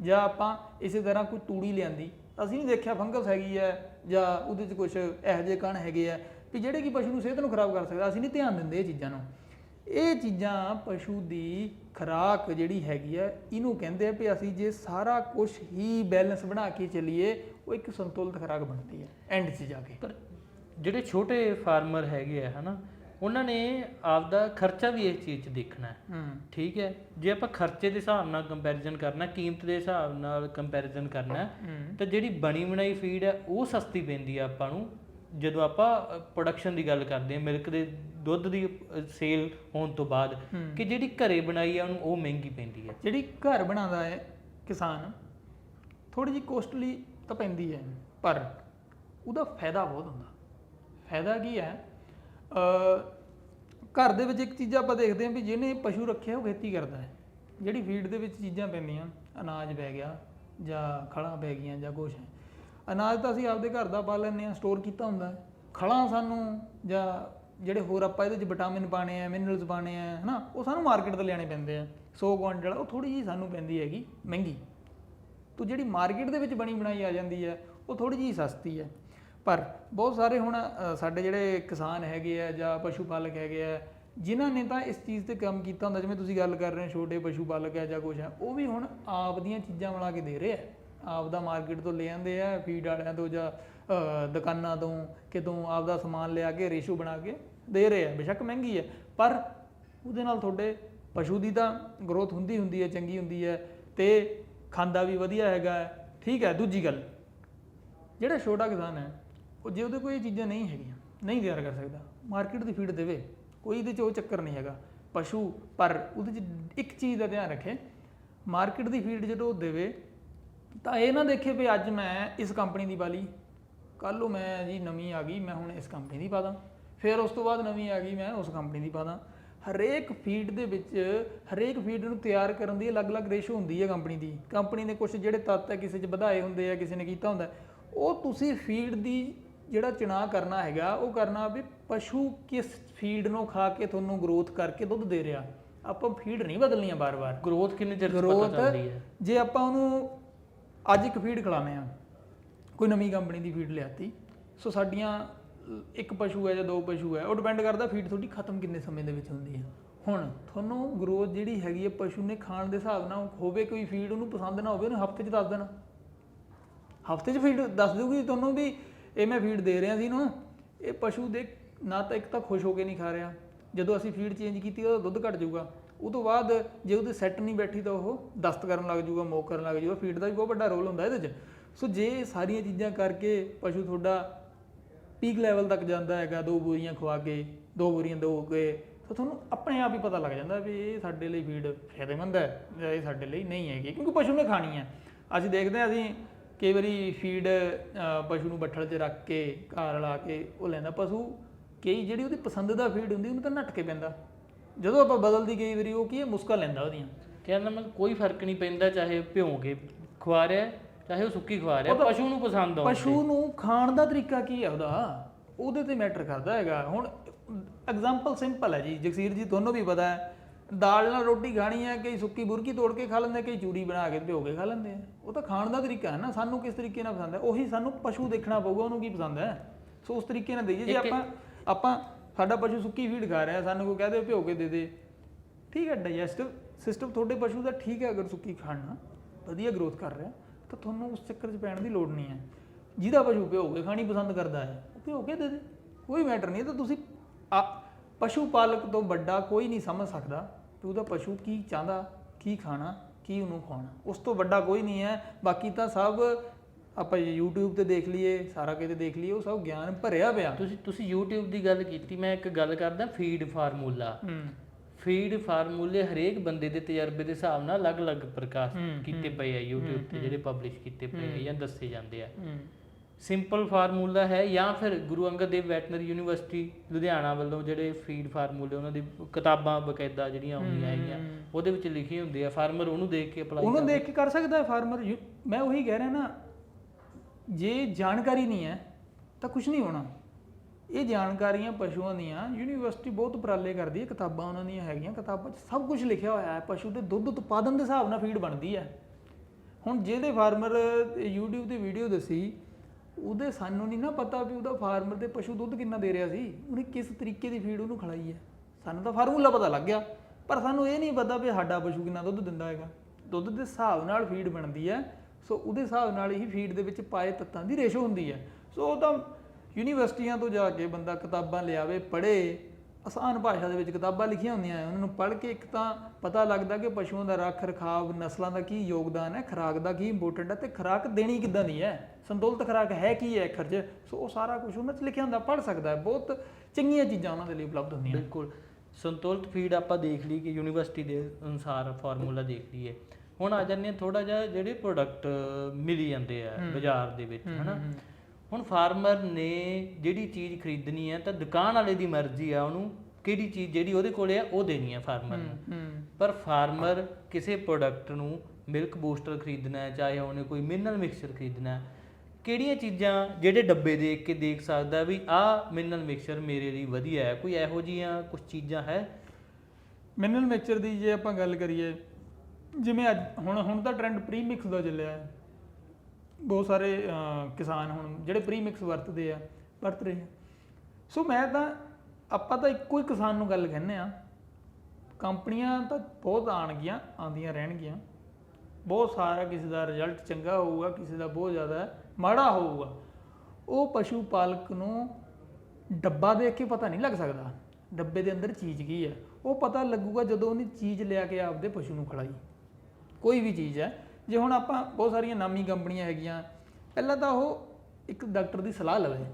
ਜਾਂ ਆਪਾਂ ਇਸੇ ਤਰ੍ਹਾਂ ਕੋਈ ਤੂੜੀ ਲਿਆਂਦੀ। ਅਸੀਂ ਨਹੀਂ ਦੇਖਿਆ ਫੰਗਸ ਹੈਗੀ ਹੈ। ਜਾਂ ਉਹਦੇ 'ਚ ਕੁਝ ਇਹੋ ਜਿਹੇ ਕਣ ਹੈਗੇ ਆ ਵੀ ਜਿਹੜੇ ਕਿ ਪਸ਼ੂ ਨੂੰ ਸਿਹਤ ਨੂੰ ਖਰਾਬ ਕਰ ਸਕਦਾ ਅਸੀਂ ਨਹੀਂ ਧਿਆਨ ਦਿੰਦੇ ਇਹ ਚੀਜ਼ਾਂ ਨੂੰ। ਇਹ ਚੀਜ਼ਾਂ ਪਸ਼ੂ ਦੀ ਖੁਰਾਕ ਜਿਹੜੀ ਹੈਗੀ ਆ, ਇਹਨੂੰ ਕਹਿੰਦੇ ਆ ਵੀ ਅਸੀਂ ਜੇ ਸਾਰਾ ਕੁਝ ਹੀ ਬੈਲੈਂਸ ਬਣਾ ਕੇ ਚੱਲੀਏ, ਉਹ ਇੱਕ ਸੰਤੁਲਿਤ ਖੁਰਾਕ ਬਣਦੀ ਹੈ ਐਂਡ 'ਚ ਜਾ ਕੇ। ਪਰ ਜਿਹੜੇ ਛੋਟੇ ਫਾਰਮਰ ਹੈਗੇ ਆ, ਹਨਾ ਉਹਨਾਂ ਨੇ ਆਪਦਾ ਖਰਚਾ ਵੀ ਇਸ ਚੀਜ਼ 'ਚ ਦੇਖਣਾ ਹੈ। ਹੂੰ। ਠੀਕ ਹੈ? ਜੇ ਆਪਾਂ ਖਰਚੇ ਦੇ ਹਿਸਾਬ ਨਾਲ ਕੰਪੈਰੀਜ਼ਨ ਕਰਨਾ ਕੀਮਤ ਦੇ ਹਿਸਾਬ ਨਾਲ ਕੰਪੈਰੀਜ਼ਨ ਕਰਨਾ ਤਾਂ ਜਿਹੜੀ ਬਣੀ ਬਣਾਈ ਫੀਡ ਹੈ ਉਹ ਸਸਤੀ ਪੈਂਦੀ ਆ ਆਪਾਂ ਨੂੰ। ਜਦੋਂ ਆਪਾਂ ਪ੍ਰੋਡਕਸ਼ਨ ਦੀ ਗੱਲ ਕਰਦੇ ਹਾਂ ਮਿਲਕ ਦੇ ਦੁੱਧ ਦੀ ਸੇਲ ਹੋਣ ਤੋਂ ਬਾਅਦ। ਕਿ ਜਿਹੜੀ ਘਰੇ ਬਣਾਈ ਆ ਉਹਨੂੰ ਉਹ ਮਹਿੰਗੀ ਪੈਂਦੀ ਹੈ ਜਿਹੜੀ ਘਰ ਬਣਾਉਂਦਾ ਹੈ ਕਿਸਾਨ ਥੋੜੀ ਜਿਹੀ ਕੋਸਟਲੀ ਤਾਂ ਪੈਂਦੀ ਹੈ ਪਰ ਉਹਦਾ ਫਾਇਦਾ ਬਹੁਤ ਹੁੰਦਾ। ਫਾਇਦਾ ਕੀ ਹੈ? ਘਰ ਦੇ ਵਿੱਚ ਇੱਕ ਚੀਜ਼ ਆਪਾਂ ਦੇਖਦੇ ਹਾਂ ਵੀ ਜਿਹਨੇ ਪਸ਼ੂ ਰੱਖਿਆ, ਉਹ ਖੇਤੀ ਕਰਦਾ ਹੈ। ਜਿਹੜੀ ਫੀਡ ਦੇ ਵਿੱਚ ਚੀਜ਼ਾਂ ਪੈਂਦੀਆਂ, ਅਨਾਜ ਪੈ ਗਿਆ ਜਾਂ ਖਲਾਂ ਪੈ ਗਈਆਂ ਜਾਂ ਕੁਛ। ਹੈ ਅਨਾਜ ਤਾਂ ਅਸੀਂ ਆਪਦੇ ਘਰ ਦਾ ਪਾ ਲੈਂਦੇ ਹਾਂ ਸਟੋਰ ਕੀਤਾ ਹੁੰਦਾ ਹੈ। ਖਲਾਂ ਸਾਨੂੰ ਜਾਂ ਜਿਹੜੇ ਹੋਰ ਆਪਾਂ ਇਹਦੇ ਵਿੱਚ ਵਿਟਾਮਿਨ ਪਾਣੇ ਆ ਮਿਨਰਲਸ ਪਾਣੇ ਆ, ਹਨਾ, ਉਹ ਸਾਨੂੰ ਮਾਰਕੀਟ ਤੋਂ ਲਿਆਣੇ ਪੈਂਦੇ ਆ। 100 ਕੁਆਂਟਲ ਉਹ ਥੋੜੀ ਜਿਹੀ ਸਾਨੂੰ ਪੈਂਦੀ ਹੈਗੀ, ਮਹਿੰਗੀ। ਤੋ ਜਿਹੜੀ ਮਾਰਕੀਟ ਦੇ ਵਿੱਚ ਬਣੀ ਬਣਾਈ ਆ ਜਾਂਦੀ ਹੈ, ਉਹ ਥੋੜੀ ਜਿਹੀ ਸਸਤੀ ਹੈ। ਪਰ ਬਹੁਤ ਸਾਰੇ ਹੁਣ ਸਾਡੇ ਜਿਹੜੇ ਕਿਸਾਨ ਹੈਗੇ ਆ ਜਾਂ ਪਸ਼ੂ ਪਾਲਕ ਹੈਗੇ ਆ, ਜਿਨ੍ਹਾਂ ਨੇ ਤਾਂ ਇਸ ਚੀਜ਼ ਤੇ ਕੰਮ ਕੀਤਾ ਹੁੰਦਾ, ਜਿਵੇਂ ਤੁਸੀਂ ਗੱਲ ਕਰ ਰਹੇ ਹੋ, ਛੋਟੇ ਪਸ਼ੂ ਪਾਲਕ ਹੈ ਜਾਂ ਕੁਛ ਹੈ ਉਹ ਵੀ ਹੁਣ ਆਪ ਦੀਆਂ ਚੀਜ਼ਾਂ ਬਣਾ ਕੇ ਦੇ ਰਹੇ ਆ ਆਪ ਦਾ ਮਾਰਕੀਟ ਤੋਂ ਲੈ ਆਂਦੇ ਆ, ਫੀਡ ਵਾਲਿਆਂ ਤੋਂ ਜਾਂ ਦੁਕਾਨਾਂ ਤੋਂ ਕਿਤੋਂ ਆਪ ਦਾ ਸਮਾਨ ਲਿਆ ਕੇ ਰੇਸ਼ੋ ਬਣਾ ਕੇ ਦੇ ਰਹੇ ਆ ਬੇਸ਼ੱਕ ਮਹਿੰਗੀ ਹੈ ਪਰ ਉਹਦੇ ਨਾਲ ਤੁਹਾਡੇ ਪਸ਼ੂ ਦੀ ਤਾਂ ਗਰੋਥ ਹੁੰਦੀ ਹੁੰਦੀ ਹੈ ਚੰਗੀ ਹੁੰਦੀ ਹੈ ਤੇ ਖਾਂਦਾ ਵੀ ਵਧੀਆ ਹੈਗਾ ਹੈ। ਠੀਕ ਹੈ ਦੂਜੀ ਗੱਲ, ਜਿਹੜਾ ਛੋਟਾ ਕਿਸਾਨ ਹੈ ਉਹ ਜੇ ਉਹਦੇ ਕੋਈ ਇਹ ਚੀਜ਼ਾਂ ਨਹੀਂ ਹੈਗੀਆਂ, ਨਹੀਂ ਤਿਆਰ ਕਰ ਸਕਦਾ ਮਾਰਕੀਟ ਦੀ ਫੀਡ ਦੇਵੇ, ਕੋਈ ਇਹਦੇ 'ਚ ਉਹ ਚੱਕਰ ਨਹੀਂ ਹੈਗਾ, ਪਸ਼ੂ, ਪਰ ਉਹਦੇ 'ਚ ਇੱਕ ਚੀਜ਼ ਦਾ ਧਿਆਨ ਰੱਖੇ ਮਾਰਕੀਟ ਦੀ ਫੀਡ ਜਦੋਂ ਉਹ ਦੇਵੇ, ਤਾਂ ਇਹ ਨਾ ਦੇਖੇ ਵੀ ਅੱਜ ਮੈਂ ਇਸ ਕੰਪਨੀ ਦੀ ਪਾਲੀ ਕੱਲ ਨੂੰ ਮੈਂ ਜੀ ਨਵੀਂ ਆ ਗਈ, ਮੈਂ ਹੁਣ ਇਸ ਕੰਪਨੀ ਦੀ ਪਾਦਾ ਫਿਰ ਉਸ ਤੋਂ ਬਾਅਦ ਨਵੀਂ ਆ ਗਈ, ਮੈਂ ਉਸ ਕੰਪਨੀ ਦੀ ਪਾਦਾ ਹਰੇਕ ਫੀਡ ਦੇ ਵਿੱਚ, ਹਰੇਕ ਫੀਡ ਨੂੰ ਤਿਆਰ ਕਰਨ ਦੀ ਅਲੱਗ-ਅਲੱਗ ਰੇਸ਼ੋ ਹੁੰਦੀ ਹੈ ਕੰਪਨੀ ਦੀ। ਕੰਪਨੀ ਨੇ ਕੁਝ ਜਿਹੜੇ ਤੱਤ ਹੈ, ਕਿਸੇ 'ਚ ਵਧਾਏ ਹੁੰਦੇ ਆ, ਕਿਸੇ ਨੇ ਕੀਤਾ ਹੁੰਦਾ ਉਹ ਤੁਸੀਂ ਫੀਡ ਦੀ ਜਿਹੜਾ ਚੁਣਾਵ ਕਰਨਾ ਹੈਗਾ ਉਹ ਕਰਨਾ ਵੀ ਪਸ਼ੂ ਕਿਸ ਫੀਡ ਨੂੰ ਖਾ ਕੇ ਤੁਹਾਨੂੰ ਗਰੋਥ ਕਰਕੇ ਦੁੱਧ ਦੇ ਰਿਹਾ। ਆਪਾਂ ਫੀਡ ਨਹੀਂ ਬਦਲਣੀਆਂ ਬਾਰ-ਬਾਰ। ਗਰੋਥ ਕਿੰਨੇ ਚਿਰ ਪਤਾ ਚੱਲਦੀ ਹੈ? ਜੇ ਆਪਾਂ ਉਹਨੂੰ ਅੱਜ ਇੱਕ ਫੀਡ ਖਿਲਾਉਂਦੇ ਆ ਕੋਈ ਨਵੀਂ ਕੰਪਨੀ ਦੀ ਫੀਡ ਲਿਆਤੀ ਸੋ ਸਾਡੀਆਂ ਇੱਕ ਪਸ਼ੂ ਹੈ ਜਾਂ ਦੋ ਪਸ਼ੂ ਹੈ ਉਹ ਡਿਪੈਂਡ ਕਰਦਾ ਫੀਡ ਤੁਹਾਡੀ ਖਤਮ ਕਿੰਨੇ ਸਮੇਂ ਦੇ ਵਿੱਚ ਹੁੰਦੀ ਹੈ। ਹੁਣ ਤੁਹਾਨੂੰ ਗਰੋਥ ਜਿਹੜੀ ਹੈਗੀ ਹੈ ਪਸ਼ੂ ਨੇ ਖਾਣ ਦੇ ਹਿਸਾਬ ਨਾਲ ਹੋਵੇ ਕੋਈ ਫੀਡ ਉਹਨੂੰ ਪਸੰਦ ਨਾ ਹੋਵੇ ਉਹਨੇ ਹਫ਼ਤੇ 'ਚ ਦੱਸ ਦੇਣਾ। ਹਫ਼ਤੇ 'ਚ ਫੀਡ ਦੱਸ ਦੂਗੀ ਤੁਹਾਨੂੰ ਵੀ ਇਹ ਮੈਂ ਫੀਡ ਦੇ ਰਿਹਾ ਸੀ ਇਹਨੂੰ। ਇਹ ਪਸ਼ੂ ਦੇ ਨਾ ਤਾਂ ਇੱਕ ਤਾਂ ਖੁਸ਼ ਹੋ ਕੇ ਨਹੀਂ ਖਾ ਰਿਹਾ। ਜਦੋਂ ਅਸੀਂ ਫੀਡ ਚੇਂਜ ਕੀਤੀ, ਉਹਦਾ ਦੁੱਧ ਘਟ ਜਾਊਗਾ। ਉਹ ਤੋਂ ਬਾਅਦ ਜੇ ਉਹਦੇ ਸੈੱਟ ਨਹੀਂ ਬੈਠੀ ਤਾਂ ਉਹ ਦਸਤ ਕਰਨ ਲੱਗ ਜਾਊਗਾ, ਮੋਕ ਕਰਨ ਲੱਗ ਜਾਊਗਾ। ਫੀਡ ਦਾ ਵੀ ਬਹੁਤ ਵੱਡਾ ਰੋਲ ਹੁੰਦਾ ਇਹਦੇ 'ਚ। ਸੋ ਜੇ ਇਹ ਸਾਰੀਆਂ ਚੀਜ਼ਾਂ ਕਰਕੇ ਪਸ਼ੂ ਤੁਹਾਡਾ ਪੀਕ ਲੈਵਲ ਤੱਕ ਜਾਂਦਾ ਹੈਗਾ, ਦੋ ਬੋਰੀਆਂ ਖਵਾ ਕੇ, ਦੋ ਬੋਰੀਆਂ ਦੋ ਕੇ, ਤਾਂ ਤੁਹਾਨੂੰ ਆਪਣੇ ਆਪ ਹੀ ਪਤਾ ਲੱਗ ਜਾਂਦਾ ਵੀ ਇਹ ਸਾਡੇ ਲਈ ਫੀਡ ਫਾਇਦੇਮੰਦ ਹੈ ਜਾਂ ਇਹ ਸਾਡੇ ਲਈ ਨਹੀਂ ਹੈਗੀ। ਕਿਉਂਕਿ ਪਸ਼ੂ ਨੇ ਖਾਣੀ ਹੈ। ਅਸੀਂ ਦੇਖਦੇ ਹਾਂ ਅਸੀਂ ਕਈ ਵਾਰੀ ਫੀਡ ਪਸ਼ੂ ਨੂੰ ਬੱਠਲ 'ਚ ਰੱਖ ਕੇ ਘਰ ਲਾ ਕੇ ਉਹ ਲੈਂਦਾ। ਪਸ਼ੂ ਕਈ ਜਿਹੜੀ ਉਹਦੀ ਪਸੰਦ ਦਾ ਫੀਡ ਹੁੰਦੀ ਉਹਨੂੰ ਤਾਂ ਨੱਟ ਕੇ ਪੈਂਦਾ। ਜਦੋਂ ਆਪਾਂ ਬਦਲਦੀ ਕਈ ਵਾਰੀ ਉਹ ਕੀ ਹੈ ਮੁਸਕਾ ਲੈਂਦਾ ਉਹਦੀਆਂ। ਕਹਿੰਦਾ ਮਤਲਬ ਕੋਈ ਫ਼ਰਕ ਨਹੀਂ ਪੈਂਦਾ ਚਾਹੇ ਭਿਉਂ ਕੇ ਖਵਾ ਰਿਹਾ ਚਾਹੇ ਉਹ ਸੁੱਕੀ ਖਵਾ ਰਿਹਾ ਪਸ਼ੂ ਨੂੰ ਪਸੰਦ ਆਉਂਦੀ ਪਸ਼ੂ ਨੂੰ ਖਾਣ ਦਾ ਤਰੀਕਾ ਕੀ ਹੈ ਉਹਦਾ? ਉਹਦੇ ਤੇ ਮੈਟਰ ਕਰਦਾ ਹੈਗਾ। ਹੁਣ ਐਗਜ਼ਾਮਪਲ ਸਿੰਪਲ ਹੈ ਜੀ ਜਗਸੀਰ ਜੀ ਤੁਹਾਨੂੰ ਵੀ ਪਤਾ ਹੈ ਦਾਲ ਨਾਲ ਰੋਟੀ ਖਾਣੀ ਹੈ ਕਈ ਸੁੱਕੀ ਬੁਰਕੀ ਤੋੜ ਕੇ ਖਾ ਲੈਂਦੇ ਕਈ ਚੂਰੀ ਬਣਾ ਕੇ ਭਿਓ ਕੇ ਖਾ ਲੈਂਦੇ ਆ। ਉਹ ਤਾਂ ਖਾਣ ਦਾ ਤਰੀਕਾ ਹੈ ਨਾ ਸਾਨੂੰ ਕਿਸ ਤਰੀਕੇ ਨਾਲ ਪਸੰਦ ਹੈ? ਉਹੀ ਸਾਨੂੰ ਪਸ਼ੂ ਦੇਖਣਾ ਪਊਗਾ ਉਹਨੂੰ ਕੀ ਪਸੰਦ ਹੈ? ਸੋ ਉਸ ਤਰੀਕੇ ਨਾਲ ਦੇਈਏ ਜੇ ਆਪਾਂ ਆਪਾਂ ਸਾਡਾ ਪਸ਼ੂ ਸੁੱਕੀ ਫੀਡ ਖਾ ਰਿਹਾ ਸਾਨੂੰ ਕੋਈ ਕਹਦੇ ਭਿਓ ਕੇ ਦੇ ਦੇ। ਠੀਕ ਹੈ ਡਾਈਜੈਸਟ ਸਿਸਟਮ ਤੁਹਾਡੇ ਪਸ਼ੂ ਦਾ ਠੀਕ ਹੈ ਅਗਰ ਸੁੱਕੀ ਖਾਣਾ ਵਧੀਆ ਗਰੋਥ ਕਰ ਰਿਹਾ ਤਾਂ ਤੁਹਾਨੂੰ ਉਸ ਚੱਕਰ 'ਚ ਪੈਣ ਦੀ ਲੋੜ ਨਹੀਂ ਹੈ। ਜਿਹਦਾ ਪਸ਼ੂ ਭਿਓ ਕੇ ਖਾਣੀ ਪਸੰਦ ਕਰਦਾ ਹੈ ਉਹ ਭਿਓ ਕੇ ਦੇ ਦੇ। ਕੋਈ ਮੈਟਰ ਨਹੀਂ ਤਾਂ ਤੁਸੀਂ ਆ ਪਸ਼ੂ ਪਾਲਕ ਤੋਂ ਵੱਡਾ ਕੋਈ ਨਹੀਂ ਸਮਝ ਸਕਦਾ ਕਿ ਉਹਦਾ ਪਸ਼ੂ ਕੀ ਚਾਹੁੰਦਾ ਕੀ ਖਾਣਾ ਕੀ ਉਹਨੂੰ ਖਵਾਉਣਾ। ਉਸ ਤੋਂ ਵੱਡਾ ਕੋਈ ਨਹੀਂ ਹੈ। ਬਾਕੀ ਤਾਂ ਸਭ ਆਪਾਂ YouTube ਤੇ ਦੇਖ ਲਈਏ ਸਾਰਾ ਕਿਤੇ ਦੇਖ ਲਈਏ ਉਹ ਸਭ ਗਿਆਨ ਭਰਿਆ ਪਿਆ। ਤੁਸੀਂ ਤੁਸੀਂ YouTube ਦੀ ਗੱਲ ਕੀਤੀ ਮੈਂ ਇੱਕ ਗੱਲ ਕਰਦਾ ਫੀਡ ਫਾਰਮੂਲਾ ਫੀਡ ਫਾਰਮੂਲੇ ਹਰੇਕ ਬੰਦੇ ਦੇ ਤਜਰਬੇ ਦੇ ਹਿਸਾਬ ਨਾਲ ਅਲੱਗ-ਅਲੱਗ ਪ੍ਰਕਾਸ਼ ਕੀਤੇ ਪਏ ਆ YouTube ਤੇ ਜਿਹੜੇ ਪਬਲਿਸ਼ ਕੀਤੇ ਪਏ ਆ ਜਾਂ ਦੱਸੇ ਜਾਂਦੇ ਆ। ਸਿੰਪਲ ਫਾਰਮੂਲਾ ਹੈ ਜਾਂ ਫਿਰ ਗੁਰੂ ਅੰਗਦ ਦੇਵ ਵੈਟਨਰੀ ਯੂਨੀਵਰਸਿਟੀ ਲੁਧਿਆਣਾ ਵੱਲੋਂ ਜਿਹੜੇ ਫੀਡ ਫਾਰਮੂਲੇ ਉਹਨਾਂ ਦੀ ਕਿਤਾਬਾਂ ਬਕਾਇਦਾ ਜਿਹੜੀਆਂ ਹੁੰਦੀਆਂ ਹੈਗੀਆਂ ਉਹਦੇ ਵਿੱਚ ਲਿਖੇ ਹੁੰਦੇ ਆ ਫਾਰਮਰ ਉਹਨੂੰ ਦੇਖ ਕੇ ਅਪਲਾਈ ਉਹਨੂੰ ਦੇਖ ਕੇ ਕਰ ਸਕਦਾ ਹੈ ਫਾਰਮਰ ਮੈਂ ਉਹੀ ਕਹਿ ਰਿਹਾ ਨਾ ਜੇ ਜਾਣਕਾਰੀ ਨਹੀਂ ਹੈ ਤਾਂ ਕੁਝ ਨਹੀਂ ਹੋਣਾ। ਇਹ ਜਾਣਕਾਰੀਆਂ ਪਸ਼ੂਆਂ ਦੀਆਂ ਯੂਨੀਵਰਸਿਟੀ ਬਹੁਤ ਉਪਰਾਲੇ ਕਰਦੀ ਹੈ ਕਿਤਾਬਾਂ ਉਹਨਾਂ ਦੀਆਂ ਹੈਗੀਆਂ ਕਿਤਾਬਾਂ 'ਚ ਸਭ ਕੁਝ ਲਿਖਿਆ ਹੋਇਆ ਹੈ ਪਸ਼ੂ ਦੇ ਦੁੱਧ ਉਤਪਾਦਨ ਦੇ ਹਿਸਾਬ ਨਾਲ ਫੀਡ ਬਣਦੀ ਹੈ। ਹੁਣ ਜਿਹੜੇ ਫਾਰਮਰ YouTube ਤੇ ਵੀਡੀਓ ਦੱਸੀ ਉਹਦੇ ਸਾਨੂੰ ਨਹੀਂ ਨਾ ਪਤਾ ਵੀ ਉਹਦਾ ਫਾਰਮਰ ਦੇ ਪਸ਼ੂ ਦੁੱਧ ਕਿੰਨਾ ਦੇ ਰਿਹਾ ਸੀ। ਉਹਨੇ ਕਿਸ ਤਰੀਕੇ ਦੀ ਫੀਡ ਉਹਨੂੰ ਖਿਲਾਈ ਹੈ। ਸਾਨੂੰ ਤਾਂ ਫਾਰਮੂਲਾ ਪਤਾ ਲੱਗ ਗਿਆ, ਪਰ ਸਾਨੂੰ ਇਹ ਨਹੀਂ ਪਤਾ ਵੀ ਸਾਡਾ ਪਸ਼ੂ ਕਿੰਨਾ ਦੁੱਧ ਦਿੰਦਾ ਹੈਗਾ। ਦੁੱਧ ਦੇ ਹਿਸਾਬ ਨਾਲ ਫੀਡ ਬਣਦੀ ਹੈ, ਸੋ ਉਹਦੇ ਹਿਸਾਬ ਨਾਲ ਹੀ ਫੀਡ ਦੇ ਵਿੱਚ ਪਾਏ ਤੱਤਾਂ ਦੀ ਰੇਸ਼ੋ ਹੁੰਦੀ ਹੈ। ਸੋ ਉਹ ਤਾਂ ਯੂਨੀਵਰਸਿਟੀਆਂ ਤੋਂ ਜਾ ਕੇ ਬੰਦਾ ਕਿਤਾਬਾਂ ਲਿਆਵੇ, ਪੜ੍ਹੇ ਆਸਾਨ ਭਾਸ਼ਾ ਦੇ ਵਿੱਚ ਕਿਤਾਬਾਂ ਲਿਖੀਆਂ ਹੁੰਦੀਆਂ ਹੈ ਉਹਨਾਂ ਨੂੰ ਪੜ੍ਹ ਕੇ ਇੱਕ ਤਾਂ ਪਤਾ ਲੱਗਦਾ ਕਿ ਪਸ਼ੂਆਂ ਦਾ ਰੱਖ ਰਖਾਵ ਨਸਲਾਂ ਦਾ ਕੀ ਯੋਗਦਾਨ ਹੈ ਖੁਰਾਕ ਦਾ ਕੀ ਇੰਪੋਰਟੈਂਟ ਹੈ ਤੇ ਖੁਰਾਕ ਦੇਣੀ ਕਿੱਦਾਂ ਦੀ ਹੈ? ਸੰਤੁਲਿਤ ਖੁਰਾਕ ਹੈ ਕੀ ਹੈ ਖਰਚ? ਸੋ ਉਹ ਸਾਰਾ ਕੁਝ ਉਹਨਾਂ 'ਚ ਲਿਖਿਆ ਹੁੰਦਾ ਪੜ੍ਹ ਸਕਦਾ ਹੈ ਬਹੁਤ ਚੰਗੀਆਂ ਚੀਜ਼ਾਂ ਉਹਨਾਂ ਦੇ ਲਈ ਉਪਲਬਧ ਹੁੰਦੀਆਂ ਬਿਲਕੁਲ। ਸੰਤੁਲਿਤ ਫੀਡ ਆਪਾਂ ਦੇਖ ਲਈ ਕਿ ਯੂਨੀਵਰਸਿਟੀ ਦੇ ਅਨੁਸਾਰ ਫਾਰਮੂਲਾ ਦੇਖ ਲਈਏ। ਹੁਣ ਆ ਜਾਂਦੇ ਆ ਥੋੜਾ ਜਿਹਾ ਜਿਹੜੇ ਪ੍ਰੋਡਕਟ ਮਿਲੀ ਜਾਂਦੇ ਆ ਬਾਜ਼ਾਰ ਦੇ ਵਿੱਚ ਹਨਾ? ਹੁਣ ਫਾਰਮਰ ਨੇ ਜਿਹੜੀ ਚੀਜ਼ ਖਰੀਦਣੀ ਹੈ ਤਾਂ ਦੁਕਾਨ ਵਾਲੇ ਦੀ ਮਰਜ਼ੀ ਆ ਉਹਨੂੰ ਕਿਹੜੀ ਚੀਜ਼ ਜਿਹੜੀ ਉਹਦੇ ਕੋਲੇ ਆ ਉਹ ਦੇਣੀ ਆ ਫਾਰਮਰ ਨੂੰ। ਪਰ ਫਾਰਮਰ ਕਿਸੇ ਪ੍ਰੋਡਕਟ ਨੂੰ ਮਿਲਕ ਬੂਸਟਰ ਖਰੀਦਣਾ ਹੈ ਚਾਹੇ ਉਹਨੇ ਕੋਈ ਮਿਨਰਲ ਮਿਕਸਚਰ ਖਰੀਦਣਾ ਹੈ ਕਿਹੜੀਆਂ ਚੀਜ਼ਾਂ ਜਿਹੜੇ ਡੱਬੇ ਦੇਖ ਕੇ ਦੇਖ ਸਕਦਾ ਵੀ ਆਹ ਮਿਨਰਲ ਮਿਕਸਚਰ ਮੇਰੇ ਲਈ ਵਧੀਆ ਹੈ ਕੋਈ ਇਹੋ ਜੀਆਂ ਕੁਝ ਚੀਜ਼ਾਂ ਹੈ? ਮਿਨਰਲ ਮਿਕਸਚਰ ਦੀ ਜੇ ਆਪਾਂ ਗੱਲ ਕਰੀਏ ਜਿਵੇਂ ਅੱਜ ਹੁਣ ਹੁਣ ਤਾਂ ਟ੍ਰੈਂਡ ਪ੍ਰੀ ਮਿਕਸ ਦਾ ਚੱਲਿਆ ਹੈ। ਬਹੁਤ ਸਾਰੇ ਅਹ, ਕਿਸਾਨ ਹੁਣ ਜਿਹੜੇ ਪ੍ਰੀ ਮਿਕਸ ਵਰਤਦੇ ਆ ਵਰਤ ਰਹੇ ਆ। ਸੋ ਮੈਂ ਤਾਂ ਆਪਾਂ ਤਾਂ ਇੱਕੋ ਹੀ ਕਿਸਾਨ ਨੂੰ ਗੱਲ ਕਹਿੰਦੇ ਆ ਕੰਪਨੀਆਂ ਤਾਂ ਬਹੁਤ ਆਣਗੀਆਂ ਆਉਂਦੀਆਂ ਰਹਿਣਗੀਆਂ। ਬਹੁਤ ਸਾਰਾ ਕਿਸੇ ਦਾ ਰਿਜ਼ਲਟ ਚੰਗਾ ਹੋਊਗਾ ਕਿਸੇ ਦਾ ਬਹੁਤ ਜ਼ਿਆਦਾ ਮਾੜਾ ਹੋਊਗਾ। ਉਹ ਪਸ਼ੂ ਪਾਲਕ ਨੂੰ ਡੱਬਾ ਦੇਖ ਕੇ ਪਤਾ ਨਹੀਂ ਲੱਗ ਸਕਦਾ ਡੱਬੇ ਦੇ ਅੰਦਰ ਚੀਜ਼ ਕੀ ਹੈ ਉਹ ਪਤਾ ਲੱਗੂਗਾ ਜਦੋਂ ਉਹਨੇ ਚੀਜ਼ ਲਿਆ ਕੇ ਆਪਦੇ ਪਸ਼ੂ ਨੂੰ ਖੜਾਈ ਕੋਈ ਵੀ ਚੀਜ਼ ਹੈ। ਜੇ ਹੁਣ ਆਪਾਂ ਬਹੁਤ ਸਾਰੀਆਂ ਨਾਮੀ ਕੰਪਨੀਆਂ ਹੈਗੀਆਂ, ਪਹਿਲਾਂ ਤਾਂ ਉਹ ਇੱਕ ਡਾਕਟਰ ਦੀ ਸਲਾਹ ਲਵੇ।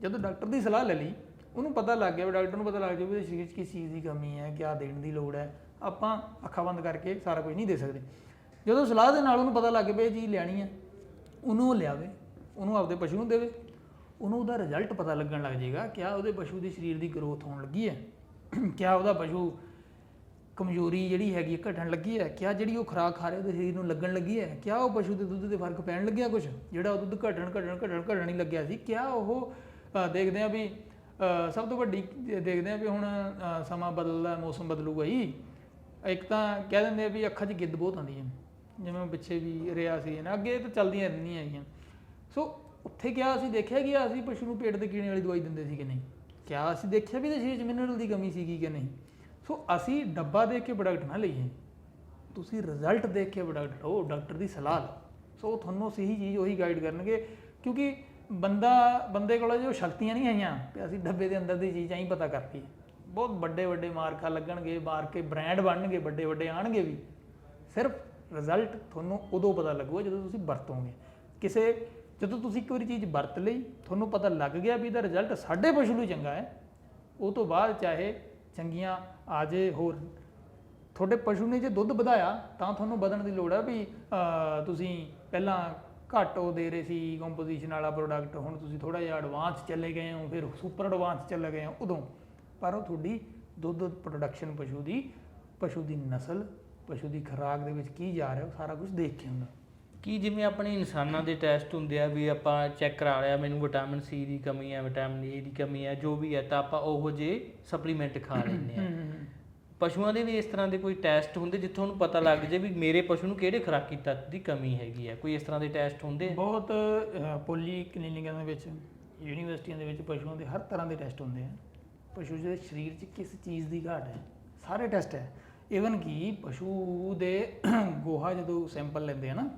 ਜਦੋਂ ਡਾਕਟਰ ਦੀ ਸਲਾਹ ਲੈ ਲਈ, ਉਹਨੂੰ ਪਤਾ ਲੱਗ ਗਿਆ, ਵੀ ਡਾਕਟਰ ਨੂੰ ਪਤਾ ਲੱਗ ਗਿਆ ਵੀ ਉਹਦੇ ਸਰੀਰ 'ਚ ਕਿਸ ਚੀਜ਼ ਦੀ ਕਮੀ ਹੈ, ਕਿਆ ਦੇਣ ਦੀ ਲੋੜ ਹੈ। ਆਪਾਂ ਅੱਖਾਂ ਬੰਦ ਕਰਕੇ ਸਾਰਾ ਕੁਝ ਨਹੀਂ ਦੇ ਸਕਦੇ। ਜਦੋਂ ਸਲਾਹ ਦੇ ਨਾਲ ਉਹਨੂੰ ਪਤਾ ਲੱਗ ਪਏ ਜੀ ਲੈਣੀ ਹੈ, ਉਹਨੂੰ ਉਹ ਲਿਆਵੇ, ਉਹਨੂੰ ਆਪਦੇ ਪਸ਼ੂ ਨੂੰ ਦੇਵੇ। ਉਹਨੂੰ ਉਹਦਾ ਰਿਜ਼ਲਟ ਪਤਾ ਲੱਗਣ ਲੱਗ ਜਾਏਗਾ, ਕਿਆ ਉਹਦੇ ਪਸ਼ੂ ਦੇ ਸਰੀਰ ਦੀ ਗਰੋਥ ਹੋਣ ਲੱਗੀ ਹੈ, ਕਿਆ ਉਹਦਾ ਪਸ਼ੂ ਕਮਜ਼ੋਰੀ ਜਿਹੜੀ ਹੈਗੀ ਹੈ ਘਟਣ ਲੱਗੀ ਹੈ। ਕਿਆ ਜਿਹੜੀ ਉਹ ਖੁਰਾਕ ਖਾ ਰਹੇ ਉਹਦੇ ਸਰੀਰ ਨੂੰ ਲੱਗਣ ਲੱਗੀ ਹੈ? ਕਿਆ ਉਹ ਪਸ਼ੂ ਦੇ ਦੁੱਧ ਦੇ ਫ਼ਰਕ ਪੈਣ ਲੱਗਿਆ ਕੁਝ ਜਿਹੜਾ ਉਹ ਦੁੱਧ ਘਟਣ ਘਟਣ ਘਟਣ ਘਟਣ ਹੀ ਲੱਗਿਆ ਸੀ। ਕਿਆ ਉਹ ਅ, ਦੇਖਦੇ ਆ ਵੀ ਅ, ਸਭ ਤੋਂ ਵੱਡੀ ਦੇ- ਦੇਖਦੇ ਆ ਵੀ ਹੁਣ ਅ, ਸਮਾਂ ਬਦਲਦਾ ਮੌਸਮ ਬਦਲੂਗਾ ਹੀ। ਇੱਕ ਤਾਂ ਕਹਿ ਦਿੰਦੇ ਆ ਵੀ ਅੱਖਾਂ 'ਚ ਗਿੱਦ ਬਹੁਤ ਆਉਂਦੀ ਹੈ ਜਿਵੇਂ ਪਿੱਛੇ ਵੀ ਰਿਹਾ ਸੀ ਨਾ ਅੱਗੇ ਤਾਂ ਚੱਲਦੀਆਂ ਰਹਿੰਦੀਆਂ ਹੈਗੀਆਂ। ਸੋ ਉੱਥੇ ਕਿਹਾ ਅਸੀਂ ਦੇਖਿਆ ਕਿ ਅਸੀਂ ਪਸ਼ੂ ਨੂੰ ਪੇਟ ਦੇ ਕੀੜੇ ਵਾਲੀ ਦਵਾਈ ਦਿੰਦੇ ਸੀ ਕਿ ਨਹੀਂ? ਕਿਆ ਅਸੀਂ ਦੇਖਿਆ ਵੀ ਇਹਦੇ ਸਰੀਰ 'ਚ ਮਿਨਰਲ ਦੀ ਕਮੀ ਸੀਗੀ ਕਿ ਨਹੀਂ? ਸੋ ਅਸੀਂ ਡੱਬਾ ਦੇਖ ਕੇ ਪ੍ਰੋਡਕਟ ਨਾ ਲਈਏ। ਤੁਸੀਂ ਰਿਜ਼ਲਟ ਦੇਖ ਕੇ ਪ੍ਰੋਡਕਟ ਲਓ ਡਾਕਟਰ ਦੀ ਸਲਾਹ ਲਓ। ਸੋ ਤੁਹਾਨੂੰ ਸਹੀ ਚੀਜ਼ ਉਹੀ ਗਾਈਡ ਕਰਨਗੇ, ਕਿਉਂਕਿ ਬੰਦਾ, ਬੰਦੇ ਕੋਲ ਜੋ ਸ਼ਕਤੀਆਂ ਨਹੀਂ ਹੈਗੀਆਂ ਕਿ ਅਸੀਂ ਡੱਬੇ ਦੇ ਅੰਦਰ ਦੀ ਚੀਜ਼ਾਂ ਹੀ ਪਤਾ ਕਰਤੀ। ਬਹੁਤ ਵੱਡੇ ਵੱਡੇ ਮਾਰਕਾ ਲੱਗਣਗੇ ਮਾਰ ਕੇ ਬ੍ਰਾਂਡ ਬਣਨਗੇ ਵੱਡੇ ਵੱਡੇ ਆਣਗੇ ਵੀ। ਸਿਰਫ ਰਿਜ਼ਲਟ ਤੁਹਾਨੂੰ ਉਦੋਂ ਪਤਾ ਲੱਗੂਗਾ ਜਦੋਂ ਤੁਸੀਂ ਵਰਤੋਗੇ। ਕਿਸੇ, ਜਦੋਂ ਤੁਸੀਂ ਇੱਕ ਵਾਰੀ ਚੀਜ਼ ਵਰਤ ਲਈ, ਤੁਹਾਨੂੰ ਪਤਾ ਲੱਗ ਗਿਆ ਵੀ ਇਹਦਾ ਰਿਜ਼ਲਟ ਸਾਡੇ ਪਸ਼ੂ ਲਈ ਚੰਗਾ ਹੈ। ਉਹ ਤੋਂ ਬਾਅਦ ਚਾਹੇ ਚੰਗੀਆਂ ਆ ਜੇ ਹੋਰ ਤੁਹਾਡੇ ਪਸ਼ੂ ਨੇ ਜੇ ਦੁੱਧ ਵਧਾਇਆ, ਤਾਂ ਤੁਹਾਨੂੰ ਵਧਣ ਦੀ ਲੋੜ ਹੈ ਵੀ ਤੁਸੀਂ ਪਹਿਲਾਂ ਘੱਟ ਉਹ ਦੇ ਰਹੇ ਸੀ ਕੰਪੋਜੀਸ਼ਨ ਵਾਲਾ ਪ੍ਰੋਡਕਟ ਹੁਣ ਤੁਸੀਂ ਥੋੜਾ ਜਿਹਾ ਐਡਵਾਂਸ ਚੱਲੇ ਗਏ ਹੋ, ਫਿਰ ਸੁਪਰ ਐਡਵਾਂਸ ਚੱਲੇ ਗਏ ਹੋ, ਉਦੋਂ। ਪਰ ਉਹ ਤੁਹਾਡੀ ਦੁੱਧ ਪ੍ਰੋਡਕਸ਼ਨ ਪਸ਼ੂ ਦੀ ਪਸ਼ੂ ਦੀ ਨਸਲ, ਪਸ਼ੂ ਦੀ ਖੁਰਾਕ ਦੇ ਵਿੱਚ ਕੀ ਜਾ ਰਿਹਾ, ਉਹ ਸਾਰਾ ਕੁਝ ਦੇਖ ਕੇ ਹੁੰਦਾ। ਕੀ ਜਿਵੇਂ ਆਪਣੇ ਇਨਸਾਨਾਂ ਦੇ ਟੈਸਟ ਹੁੰਦੇ ਆ ਵੀ ਆਪਾਂ ਚੈੱਕ ਕਰਾ ਲਿਆ ਮੈਨੂੰ ਵਿਟਾਮਿਨ ਸੀ ਦੀ ਕਮੀ ਹੈ ਵਿਟਾਮਿਨ ਏ ਦੀ ਕਮੀ ਹੈ ਜੋ ਵੀ ਹੈ ਤਾਂ ਆਪਾਂ ਉਹੋ ਜੇ ਸਪਲੀਮੈਂਟ ਖਾ ਲੈਂਦੇ ਆ। ਪਸ਼ੂਆਂ ਦੇ ਵੀ ਇਸ ਤਰ੍ਹਾਂ ਦੇ ਕੋਈ ਟੈਸਟ ਹੁੰਦੇ ਜਿੱਥੋਂ ਉਹਨੂੰ ਪਤਾ ਲੱਗ ਜੇ ਵੀ ਮੇਰੇ ਪਸ਼ੂ ਨੂੰ ਕਿਹੜੇ ਖੁਰਾਕੀ ਤੱਤ ਦੀ ਕਮੀ ਹੈਗੀ ਹੈ ਕੋਈ ਇਸ ਤਰ੍ਹਾਂ ਦੇ ਟੈਸਟ ਹੁੰਦੇ ਆ? ਬਹੁਤ ਪੋਲੀ ਕਲੀਨਿਕਾਂ ਦੇ ਵਿੱਚ ਯੂਨੀਵਰਸਿਟੀਆਂ ਦੇ ਵਿੱਚ ਪਸ਼ੂਆਂ ਦੇ ਹਰ ਤਰ੍ਹਾਂ ਦੇ ਟੈਸਟ ਹੁੰਦੇ ਆ। ਪਸ਼ੂ ਦੇ ਸਰੀਰ 'ਚ ਕਿਸ ਚੀਜ਼ ਦੀ ਘਾਟ ਹੈ? ਸਾਰੇ ਟੈਸਟ ਹੈ। ਇਵਨ ਕਿ ਪਸ਼ੂ ਦੇ ਗੋਹਾ ਜਦੋਂ ਸੈਂਪਲ ਲੈਂਦੇ ਆ ਨਾ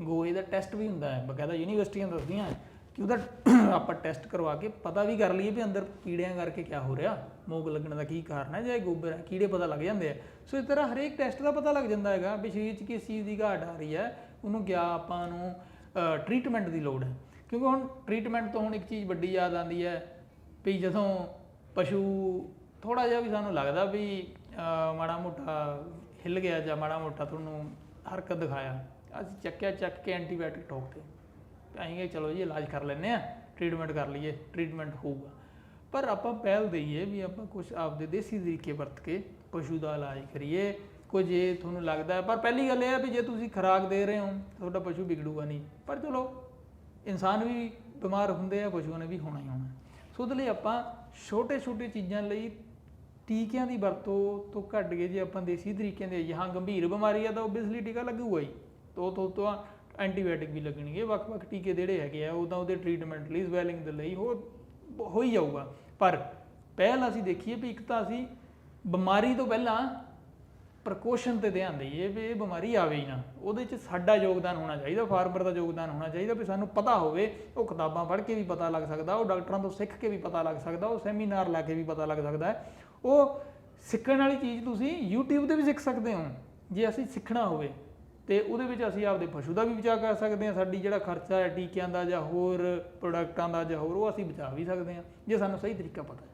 ਗੋਏ ਦਾ ਟੈਸਟ ਵੀ ਹੁੰਦਾ ਹੈ, ਬਕਾਇਦਾ ਯੂਨੀਵਰਸਿਟੀਆਂ ਦੱਸਦੀਆਂ ਕਿ ਉਹਦਾ ਆਪਾਂ ਟੈਸਟ ਕਰਵਾ ਕੇ ਪਤਾ ਵੀ ਕਰ ਲਈਏ ਵੀ ਅੰਦਰ ਕੀੜਿਆਂ ਕਰਕੇ ਕੀ ਹੋ ਰਿਹਾ, ਮੋਗ ਲੱਗਣ ਦਾ ਕੀ ਕਾਰਨ ਹੈ ਜਾਂ ਗੋਬਰ ਹੈ, ਕੀੜੇ ਪਤਾ ਲੱਗ ਜਾਂਦੇ ਆ ਸੋ ਇਸ ਤਰ੍ਹਾਂ ਹਰੇਕ ਟੈਸਟ ਦਾ ਪਤਾ ਲੱਗ ਜਾਂਦਾ ਹੈਗਾ ਵੀ ਸਰੀਰ 'ਚ ਕਿਸ ਚੀਜ਼ ਦੀ ਘਾਟ ਆ ਰਹੀ ਹੈ, ਉਹਨੂੰ ਕਿਆ ਆਪਾਂ ਨੂੰ ਟ੍ਰੀਟਮੈਂਟ ਦੀ ਲੋੜ ਹੈ। ਕਿਉਂਕਿ ਹੁਣ ਟ੍ਰੀਟਮੈਂਟ ਤੋਂ ਹੁਣ ਇੱਕ ਚੀਜ਼ ਵੱਡੀ ਯਾਦ ਆਉਂਦੀ ਹੈ ਵੀ ਜਦੋਂ ਪਸ਼ੂ ਥੋੜਾ ਜਿਹਾ ਵੀ ਸਾਨੂੰ ਲੱਗਦਾ ਵੀ ਮਾੜਾ ਮੋਟਾ ਹਿੱਲ ਗਿਆ ਜਾਂ ਮਾੜਾ ਮੋਟਾ ਤੁਹਾਨੂੰ ਹਰਕਤ ਦਿਖਾਇਆ ਅਸੀਂ ਚੱਕਿਆ, ਚੱਕ ਕੇ ਐਂਟੀਬਾਇਓਟਿਕ ਠੋਕਤੇ ਅਸੀਂ ਕਿਹਾ, ਚਲੋ ਜੀ, ਇਲਾਜ ਕਰ ਲੈਂਦੇ ਆ ਟ੍ਰੀਟਮੈਂਟ ਕਰ ਲਈਏ ਟ੍ਰੀਟਮੈਂਟ ਹੋਊਗਾ। ਪਰ ਆਪਾਂ ਪਹਿਲ ਦਈਏ ਵੀ ਆਪਾਂ ਕੁਝ ਆਪਦੇ ਦੇਸੀ ਤਰੀਕੇ ਵਰਤ ਕੇ ਪਸ਼ੂ ਦਾ ਇਲਾਜ ਕਰੀਏ। ਕੁਝ ਇਹ ਤੁਹਾਨੂੰ ਲੱਗਦਾ ਪਰ ਪਹਿਲੀ ਗੱਲ ਇਹ ਹੈ ਵੀ ਜੇ ਤੁਸੀਂ ਖੁਰਾਕ ਦੇ ਰਹੇ ਹੋ ਤਾਂ ਤੁਹਾਡਾ ਪਸ਼ੂ ਵਿਗੜੂਗਾ ਨਹੀਂ। ਪਰ ਚਲੋ, ਇਨਸਾਨ ਵੀ ਬਿਮਾਰ ਹੁੰਦੇ ਆ, ਪਸ਼ੂਆਂ ਨੇ ਵੀ ਹੋਣਾ ਹੀ ਹੋਣਾ। ਸੋ ਉਹਦੇ ਲਈ ਆਪਾਂ ਛੋਟੇ ਛੋਟੇ ਚੀਜ਼ਾਂ ਲਈ ਟੀਕਿਆਂ ਦੀ ਵਰਤੋਂ ਤੋਂ ਘੱਟ ਕੇ ਜੇ ਆਪਾਂ ਦੇਸੀ ਤਰੀਕਿਆਂ ਦੇ ਹਾਂ, ਗੰਭੀਰ ਬਿਮਾਰੀ ਆ, ਤਾਂ ਓਬਵੀਅਸਲੀ ਟੀਕਾ ਲੱਗੂਗਾ ਹੀ। ਉਹ ਤੋਂ ਤੋਂ ਐਂਟੀਬਾਇਓਟਿਕ ਵੀ ਲੱਗਣਗੇ, ਵੱਖ-ਵੱਖ ਟੀਕੇ ਜਿਹੜੇ ਹੈਗੇ ਆ ਉਹਦਾ ਉਹਦੇ ਟ੍ਰੀਟਮੈਂਟ ਲਈ ਸਵੈਲਿੰਗ ਦੇ ਲਈ ਹੋ ਹੋ ਹੀ ਜਾਊਗਾ। ਪਰ ਪਹਿਲ ਅਸੀਂ ਦੇਖੀਏ ਵੀ ਇੱਕ ਤਾਂ ਅਸੀਂ ਬਿਮਾਰੀ ਤੋਂ ਪਹਿਲਾਂ ਪ੍ਰਕੋਸ਼ਨ ਤੇ ਧਿਆਨ ਦਈਏ ਵੀ ਇਹ ਬਿਮਾਰੀ ਆਵੇ ਹੀ ਨਾ। ਉਹਦੇ 'ਚ ਸਾਡਾ ਯੋਗਦਾਨ ਹੋਣਾ ਚਾਹੀਦਾ ਫਾਰਮਰ ਦਾ ਯੋਗਦਾਨ ਹੋਣਾ ਚਾਹੀਦਾ ਵੀ ਸਾਨੂੰ ਪਤਾ ਹੋਵੇ, ਉਹ ਕਿਤਾਬਾਂ ਪੜ੍ਹ ਕੇ ਵੀ ਪਤਾ ਲੱਗ ਸਕਦਾ, ਉਹ ਡਾਕਟਰਾਂ ਤੋਂ ਸਿੱਖ ਕੇ ਵੀ ਪਤਾ ਲੱਗ ਸਕਦਾ, ਉਹ ਸੈਮੀਨਾਰ ਲਾ ਕੇ ਵੀ ਪਤਾ ਲੱਗ ਸਕਦਾ। ਉਹ ਸਿੱਖਣ ਵਾਲੀ ਚੀਜ਼ ਤੁਸੀਂ YouTube ਤੇ ਵੀ ਸਿੱਖ ਸਕਦੇ ਹੋ, ਜੇ ਅਸੀਂ ਸਿੱਖਣਾ ਹੋਵੇ। ਤੇ ਉਹਦੇ ਵਿੱਚ ਅਸੀਂ ਆਪਦੇ ਪਸ਼ੂ ਦਾ ਵੀ ਬਚਾਅ ਕਰ ਸਕਦੇ ਹਾਂ ਸਾਡੀ ਜਿਹੜਾ ਖਰਚਾ ਹੈ ਟੀਕਿਆਂ ਦਾ ਜਾਂ ਹੋਰ ਪ੍ਰੋਡਕਟਾਂ ਦਾ ਜਾਂ ਹੋਰ ਉਹ ਅਸੀਂ ਬਚਾ ਵੀ ਸਕਦੇ ਹਾਂ ਜੇ ਸਾਨੂੰ ਸਹੀ ਤਰੀਕਾ ਪਤਾ ਹੈ।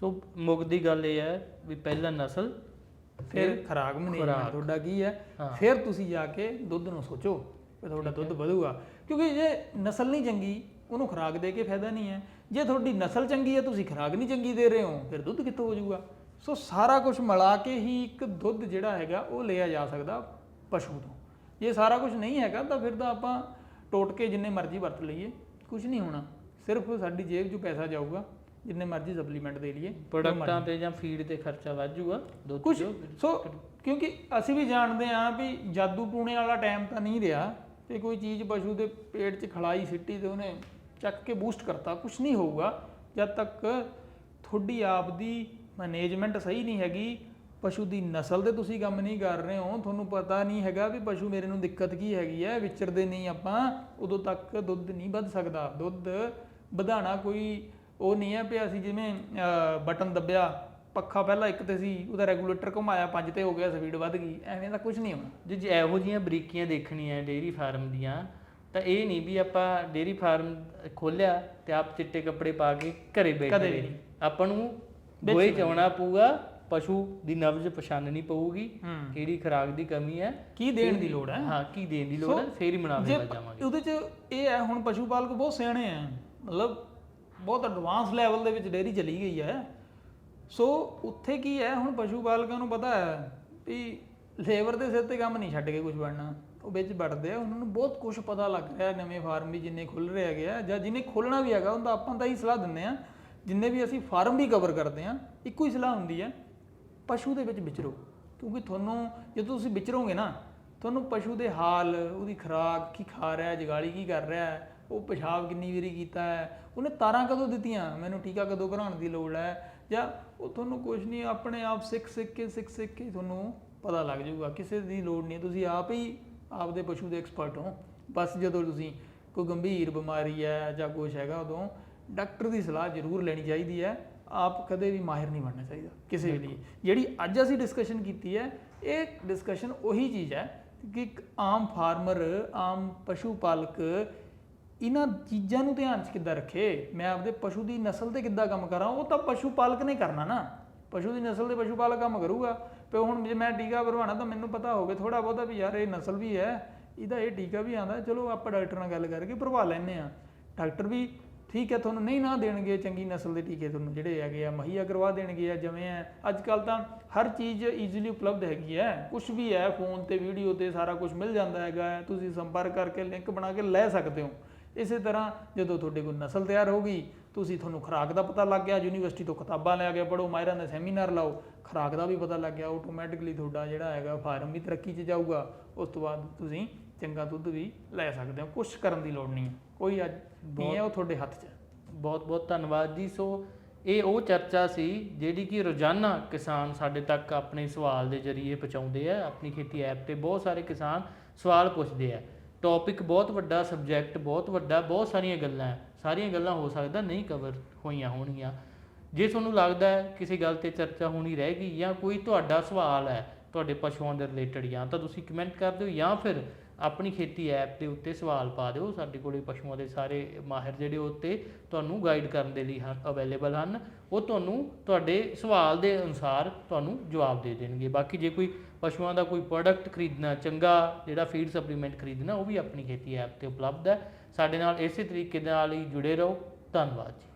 ਸੋ ਮੁੱਖ ਦੀ ਗੱਲ ਇਹ ਹੈ ਵੀ ਪਹਿਲਾਂ ਨਸਲ ਫਿਰ ਖਰਾਕ ਮੈਨੇਜਮੈਂਟ। ਤੁਹਾਡਾ ਕੀ ਹੈ? ਹਾਂ। ਫਿਰ ਤੁਸੀਂ ਜਾ ਕੇ ਦੁੱਧ ਨੂੰ ਸੋਚੋ ਕਿ ਤੁਹਾਡਾ ਦੁੱਧ ਵਧੂਗਾ। ਕਿਉਂਕਿ ਜੇ ਨਸਲ ਨਹੀਂ ਚੰਗੀ ਉਹਨੂੰ ਖੁਰਾਕ ਦੇ ਕੇ ਫਾਇਦਾ ਨਹੀਂ ਹੈ। ਜੇ ਤੁਹਾਡੀ ਨਸਲ ਚੰਗੀ ਹੈ ਤੁਸੀਂ ਖੁਰਾਕ ਨਹੀਂ ਚੰਗੀ ਦੇ ਰਹੇ ਹੋ ਫਿਰ ਦੁੱਧ ਕਿੱਥੋਂ ਹੋ ਜਾਊਗਾ? ਸੋ ਸਾਰਾ ਕੁਝ ਮਿਲਾ ਕੇ ਹੀ ਇੱਕ ਦੁੱਧ ਜਿਹੜਾ ਹੈਗਾ ਉਹ ਲਿਆ ਜਾ ਸਕਦਾ ਪਸ਼ੂ ਤੋਂ। ਜੇ ਸਾਰਾ ਕੁਝ ਨਹੀਂ ਹੈਗਾ ਤਾਂ ਫਿਰ ਤਾਂ ਆਪਾਂ ਟੋਟ ਕੇ ਜਿੰਨੇ ਮਰਜ਼ੀ ਵਰਤ ਲਈਏ ਕੁਝ ਨਹੀਂ ਹੋਣਾ। ਸਿਰਫ ਸਾਡੀ ਜੇਬ 'ਚੋਂ ਪੈਸਾ ਜਾਊਗਾ ਜਿੰਨੇ ਮਰਜ਼ੀ ਸਪਲੀਮੈਂਟ ਦੇ ਲਈਏ ਪ੍ਰੋਡਕਟਾਂ ਤੇ ਜਾਂ ਫੀਡ ਤੇ ਖਰਚਾ ਵੱਧ ਜਾਊਗਾ ਦੁੱਧ ਕੁਝ ਸੋ ਕਿਉਂਕਿ ਅਸੀਂ ਵੀ ਜਾਣਦੇ ਹਾਂ ਵੀ ਜਾਦੂ ਟੂਣੇ ਵਾਲਾ ਟਾਈਮ ਤਾਂ ਨਹੀਂ ਰਿਹਾ ਤੇ ਕੋਈ ਚੀਜ਼ ਪਸ਼ੂ ਦੇ ਪੇਟ 'ਚ ਖਲਾਈ ਸਿੱਟੀ ਤੇ ਉਹਨੇ ਚੱਕ ਕੇ ਬੂਸਟ ਕਰਤਾ ਕੁਝ ਨਹੀਂ ਹੋਊਗਾ। ਜਦ ਤੱਕ ਤੁਹਾਡੀ ਆਪ ਦੀ ਮੈਨੇਜਮੈਂਟ ਸਹੀ ਨਹੀਂ ਹੈਗੀ ਪਸ਼ੂ ਦੀ ਨਸਲ ਤੇ ਤੁਸੀਂ ਕੰਮ ਨਹੀਂ ਕਰ ਰਹੇ ਹੋ ਤੁਹਾਨੂੰ ਪਤਾ ਨਹੀਂ ਹੈਗਾ ਵੀ ਪਸ਼ੂ ਮੇਰੇ ਨੂੰ ਦਿੱਕਤ ਕੀ ਹੈਗੀ ਹੈ ਵਿਚਰਦੇ ਨਹੀਂ ਆਪਾਂ ਉਦੋਂ ਤੱਕ ਦੁੱਧ ਨਹੀਂ ਵੱਧ ਸਕਦਾ। ਦੁੱਧ ਵਧਾਣਾ ਕੋਈ ਉਹ ਨਹੀਂ ਹੈ ਵੀ ਅਸੀਂ ਜਿਵੇਂ ਬਟਨ ਦੱਬਿਆ ਪੱਖਾ ਪਹਿਲਾਂ ਇੱਕ ਤੇ ਸੀ ਉਹਦਾ ਰੈਗੂਲੇਟਰ ਘੁਮਾਇਆ ਪੰਜ ਤੇ ਹੋ ਗਿਆ ਸਪੀਡ ਵੱਧ ਗਈ ਐਵੇਂ ਦਾ ਕੁਝ ਨਹੀਂ ਹੋਣਾ। ਜੇ ਜੇ ਇਹੋ ਜੀਆਂ ਬਰੀਕੀਆਂ ਦੇਖਣੀਆਂ ਡੇਅਰੀ ਫਾਰਮ ਦੀਆਂ ਤਾਂ ਇਹ ਨਹੀਂ ਵੀ ਆਪਾਂ ਡੇਅਰੀ ਫਾਰਮ ਖੋਲਿਆ ਤੇ ਆਪ ਚਿੱਟੇ ਕੱਪੜੇ ਪਾ ਕੇ ਘਰੇ ਬੈਠੇ। ਆਪਾਂ ਨੂੰ ਗੋਏ ਚਾਉਣਾ ਪਊਗਾ ਪਸ਼ੂ ਦੀ ਨਬਜ਼ ਪਛਾਣਨੀ ਪਊਗੀ ਕਿਹੜੀ ਖੁਰਾਕ ਦੀ ਕਮੀ ਹੈ ਕੀ ਦੇਣ ਦੀ ਲੋੜ ਹੈ? ਹਾਂ ਕੀ ਦੇਣ ਦੀ ਲੋੜ ਹੈ ਫੇਰ ਹੀ ਮੁਨਾਫੇ ਵੱਲ ਜਾਵਾਂਗੇ। ਉਹਦੇ ਚ ਇਹ ਹੈ ਹੁਣ ਪਸ਼ੂ ਪਾਲਕ ਬਹੁਤ ਸਿਆਣੇ ਆ ਮਤਲਬ ਬਹੁਤ ਐਡਵਾਂਸ ਲੈਵਲ ਦੇ ਵਿੱਚ ਡੇਅਰੀ ਚਲੀ ਗਈ ਹੈ। ਸੋ ਉੱਥੇ ਕੀ ਹੈ ਹੁਣ ਪਸ਼ੂ ਪਾਲਕਾਂ ਨੂੰ ਪਤਾ ਹੈ ਵੀ ਲੇਬਰ ਦੇ ਸਿਰ ਤੇ ਕੰਮ ਨਹੀਂ ਛੱਡ ਕੇ ਕੁਝ ਬਣਨਾ। ਉਹ ਵਿੱਚ ਵੜਦੇ ਆ ਉਹਨਾਂ ਨੂੰ ਬਹੁਤ ਕੁਝ ਪਤਾ ਲੱਗ ਰਿਹਾ ਨਵੇਂ ਫਾਰਮ ਵੀ ਜਿੰਨੇ ਖੁੱਲ ਰਹੇ ਹੈਗੇ ਆ ਜਾਂ ਜਿੰਨੇ ਖੋਲਣਾ ਵੀ ਹੈਗਾ ਉਹਦਾ ਆਪਾਂ ਤਾਂ ਹੀ ਸਲਾਹ ਦਿੰਦੇ ਆ ਜਿੰਨੇ ਵੀ ਅਸੀਂ ਫਾਰਮ ਵੀ ਕਵਰ ਕਰਦੇ ਆ ਇੱਕੋ ਹੀ ਸਲਾਹ ਹੁੰਦੀ ਹੈ। ਪਸ਼ੂ ਦੇ ਵਿੱਚ ਵਿਚਰੋ। ਕਿਉਂਕਿ ਤੁਹਾਨੂੰ ਜਦੋਂ ਤੁਸੀਂ ਵਿਚਰੋਗੇ ਨਾ, ਤੁਹਾਨੂੰ ਪਸ਼ੂ ਦੇ ਹਾਲ, ਉਹਦੀ ਖੁਰਾਕ ਕੀ ਖਾ ਰਿਹਾ ਜਗਾਲੀ ਕੀ ਕਰ ਰਿਹਾ ਉਹ ਪਿਸ਼ਾਬ ਕਿੰਨੀ ਵਾਰੀ ਕੀਤਾ ਹੈ, ਉਹਨੇ ਤਾਰਾਂ ਕਦੋਂ ਦਿੱਤੀਆਂ? ਮੈਨੂੰ ਟੀਕਾ ਕਦੋਂ ਕਰਾਉਣ ਦੀ ਲੋੜ ਹੈ? ਜਾਂ ਉਹ ਤੁਹਾਨੂੰ ਕੁਝ ਨਹੀਂ, ਆਪਣੇ ਆਪ ਸਿੱਖ ਸਿੱਖ ਕੇ, ਸਿੱਖ ਸਿੱਖ ਕੇ ਤੁਹਾਨੂੰ ਪਤਾ ਲੱਗ ਜਾਊਗਾ। ਕਿਸੇ ਦੀ ਲੋੜ ਨਹੀਂ ਤੁਸੀਂ ਆਪ ਹੀ ਆਪਦੇ ਪਸ਼ੂ ਦੇ ਐਕਸਪਰਟ ਹੋ। ਬਸ ਜਦੋਂ ਤੁਸੀਂ ਕੋਈ ਗੰਭੀਰ ਬਿਮਾਰੀ ਹੈ ਜਾਂ ਕੁਝ ਹੈਗਾ, ਉਦੋਂ ਡਾਕਟਰ ਦੀ ਸਲਾਹ ਜ਼ਰੂਰ ਲੈਣੀ ਚਾਹੀਦੀ ਹੈ। ਆਪ ਕਦੇ ਵੀ ਮਾਹਿਰ ਨਹੀਂ ਬਣਨਾ ਚਾਹੀਦਾ ਕਿਸੇ ਵੀ ਲਈ। ਜਿਹੜੀ ਅੱਜ ਅਸੀਂ ਡਿਸਕਸ਼ਨ ਕੀਤੀ ਹੈ ਇਹ ਡਿਸਕਸ਼ਨ ਉਹੀ ਚੀਜ਼ ਹੈ ਕਿ ਇੱਕ ਆਮ ਫਾਰਮਰ ਆਮ ਪਸ਼ੂ ਪਾਲਕ ਇਹਨਾਂ ਚੀਜ਼ਾਂ ਨੂੰ ਧਿਆਨ 'ਚ ਕਿੱਦਾਂ ਰੱਖੇ? ਮੈਂ ਆਪਦੇ ਪਸ਼ੂ ਦੀ ਨਸਲ ਤੇ ਕਿੱਦਾਂ ਕੰਮ ਕਰਾਂ? ਉਹ ਤਾਂ ਪਸ਼ੂ ਪਾਲਕ ਨੇ ਕਰਨਾ ਨਾ। ਪਸ਼ੂ ਦੀ ਨਸਲ ਦੇ ਪਸ਼ੂ ਪਾਲਕ ਕੰਮ ਕਰੂਗਾ। ਤੇ ਹੁਣ ਜੇ ਮੈਂ ਟੀਕਾ ਭਰਵਾਣਾ ਤਾਂ ਮੈਨੂੰ ਪਤਾ ਹੋਵੇ ਥੋੜਾ ਬਹੁਤਾ ਵੀ ਯਾਰ ਇਹ ਨਸਲ ਵੀ ਹੈ। ਇਹਦਾ ਇਹ ਟੀਕਾ ਵੀ ਆਂਦਾ ਚਲੋ ਆਪਾਂ ਡਾਕਟਰ ਨਾਲ ਗੱਲ ਕਰਕੇ ਭਰਵਾ ਲੈਂਦੇ ਆ ਡਾਕਟਰ ਵੀ ਠੀਕ ਹੈ, ਤੁਹਾਨੂੰ ਨਹੀਂ ਨਾ ਦੇਣਗੇ ਚੰਗੀ ਨਸਲ ਦੇ ਟੀਕੇ ਤੁਹਾਨੂੰ ਜਿਹੜੇ ਹੈਗੇ ਆ, ਮੁਹੱਈਆ ਕਰਵਾ ਦੇਣਗੇ ਆ, ਜਿਵੇਂ ਆ ਅੱਜ ਕੱਲ ਤਾਂ ਹਰ ਚੀਜ਼ ਈਜ਼ੀਲੀ ਉਪਲਬਧ ਹੈਗੀ ਹੈ। ਕੁਝ ਵੀ ਹੈ ਫੋਨ ਤੇ ਵੀਡੀਓ ਤੇ ਸਾਰਾ ਕੁਝ ਮਿਲ ਜਾਂਦਾ ਹੈਗਾ ਹੈ। ਤੁਸੀਂ ਸੰਪਰਕ ਕਰਕੇ ਲਿੰਕ ਬਣਾ ਕੇ ਲੈ ਸਕਦੇ ਹੋ। ਇਸੇ ਤਰ੍ਹਾਂ ਜਦੋਂ ਤੁਹਾਡੇ ਕੋਲ ਨਸਲ ਤਿਆਰ ਹੋ ਗਈ, ਤੁਸੀਂ ਤੁਹਾਨੂੰ ਖੁਰਾਕ ਦਾ ਪਤਾ ਲੱਗ ਗਿਆ ਯੂਨੀਵਰਸਿਟੀ ਤੋਂ ਕਿਤਾਬਾਂ ਲੈ ਕੇ ਪੜੋ ਮਾਹਿਰਾਂ ਦੇ ਸੈਮੀਨਾਰ ਲਾਓ, ਖੁਰਾਕ ਦਾ ਵੀ ਪਤਾ ਲੱਗ ਗਿਆ ਆਟੋਮੈਟਿਕਲੀ ਤੁਹਾਡਾ ਜਿਹੜਾ ਹੈਗਾ ਫਾਰਮ ਵੀ ਤਰੱਕੀ 'ਚ ਜਾਊਗਾ। ਉਸ ਤੋਂ ਬਾਅਦ ਤੁਸੀਂ ਚੰਗਾ ਦੁੱਧ ਵੀ ਲੈ ਸਕਦੇ ਹੋ ਕੁਝ ਕਰਨ ਦੀ ਲੋੜ ਨਹੀਂ ਹੈ। ਕੋਈ ਅੱਜ ਨਹੀਂ ਹੈ ਉਹ ਤੁਹਾਡੇ ਹੱਥ 'ਚ ਬਹੁਤ ਬਹੁਤ ਧੰਨਵਾਦ ਜੀ। ਸੋ ਇਹ ਉਹ ਚਰਚਾ ਸੀ ਜਿਹੜੀ ਕਿ ਰੋਜ਼ਾਨਾ ਕਿਸਾਨ ਸਾਡੇ ਤੱਕ ਆਪਣੇ ਸਵਾਲ ਦੇ ਜ਼ਰੀਏ ਪਹੁੰਚਾਉਂਦੇ ਆ। ਆਪਣੀ ਖੇਤੀ ਐਪ ਤੇ ਬਹੁਤ ਸਾਰੇ ਕਿਸਾਨ ਸਵਾਲ ਪੁੱਛਦੇ ਆ। ਟੌਪਿਕ ਬਹੁਤ ਵੱਡਾ ਸਬਜੈਕਟ ਬਹੁਤ ਵੱਡਾ ਬਹੁਤ ਸਾਰੀਆਂ ਗੱਲਾਂ ਸਾਰੀਆਂ ਗੱਲਾਂ ਹੋ ਸਕਦਾ ਨਹੀਂ ਕਵਰ ਹੋਈਆਂ ਹੋਣਗੀਆਂ। ਜੇ ਤੁਹਾਨੂੰ ਲੱਗਦਾ ਹੈ ਕਿਸੇ ਗੱਲ ਤੇ ਚਰਚਾ ਹੋਣੀ ਰਹਿ ਗਈ ਜਾਂ ਕੋਈ ਤੁਹਾਡਾ ਸਵਾਲ ਹੈ ਤੁਹਾਡੇ ਪਸ਼ੂਆਂ ਦੇ ਰਿਲੇਟਡ ਜਾਂ ਤਾਂ ਤੁਸੀਂ ਕਮੈਂਟ ਕਰ ਦਿਓ ਜਾਂ ਫਿਰ ਆਪਣੀ ਖੇਤੀ ਐਪ ਦੇ ਉੱਤੇ ਸਵਾਲ ਪਾ ਦਿਓ। ਸਾਡੇ ਕੋਲੇ ਪਸ਼ੂਆਂ ਦੇ ਸਾਰੇ ਮਾਹਿਰ ਜਿਹੜੇ ਉਹ ਉੱਤੇ ਤੁਹਾਨੂੰ ਗਾਈਡ ਕਰਨ ਦੇ ਲਈ ਅਵੇਲੇਬਲ ਹਨ। ਉਹ ਤੁਹਾਨੂੰ ਤੁਹਾਡੇ ਸਵਾਲ ਦੇ ਅਨੁਸਾਰ ਤੁਹਾਨੂੰ ਜਵਾਬ ਦੇ ਦੇਣਗੇ। ਬਾਕੀ ਜੇ ਕੋਈ ਪਸ਼ੂਆਂ ਦਾ ਕੋਈ ਪ੍ਰੋਡਕਟ ਖਰੀਦਣਾ, ਚੰਗਾ ਜਿਹੜਾ ਫੀਡ ਸਪਲੀਮੈਂਟ ਖਰੀਦਣਾ, ਉਹ ਵੀ ਆਪਣੀ ਖੇਤੀ ਐਪ ਤੇ ਉਪਲਬਧ ਹੈ। ਸਾਡੇ ਨਾਲ ਇਸੇ ਤਰੀਕੇ ਦੇ ਨਾਲ ਹੀ ਜੁੜੇ ਰਹੋ। ਧੰਨਵਾਦ ਜੀ।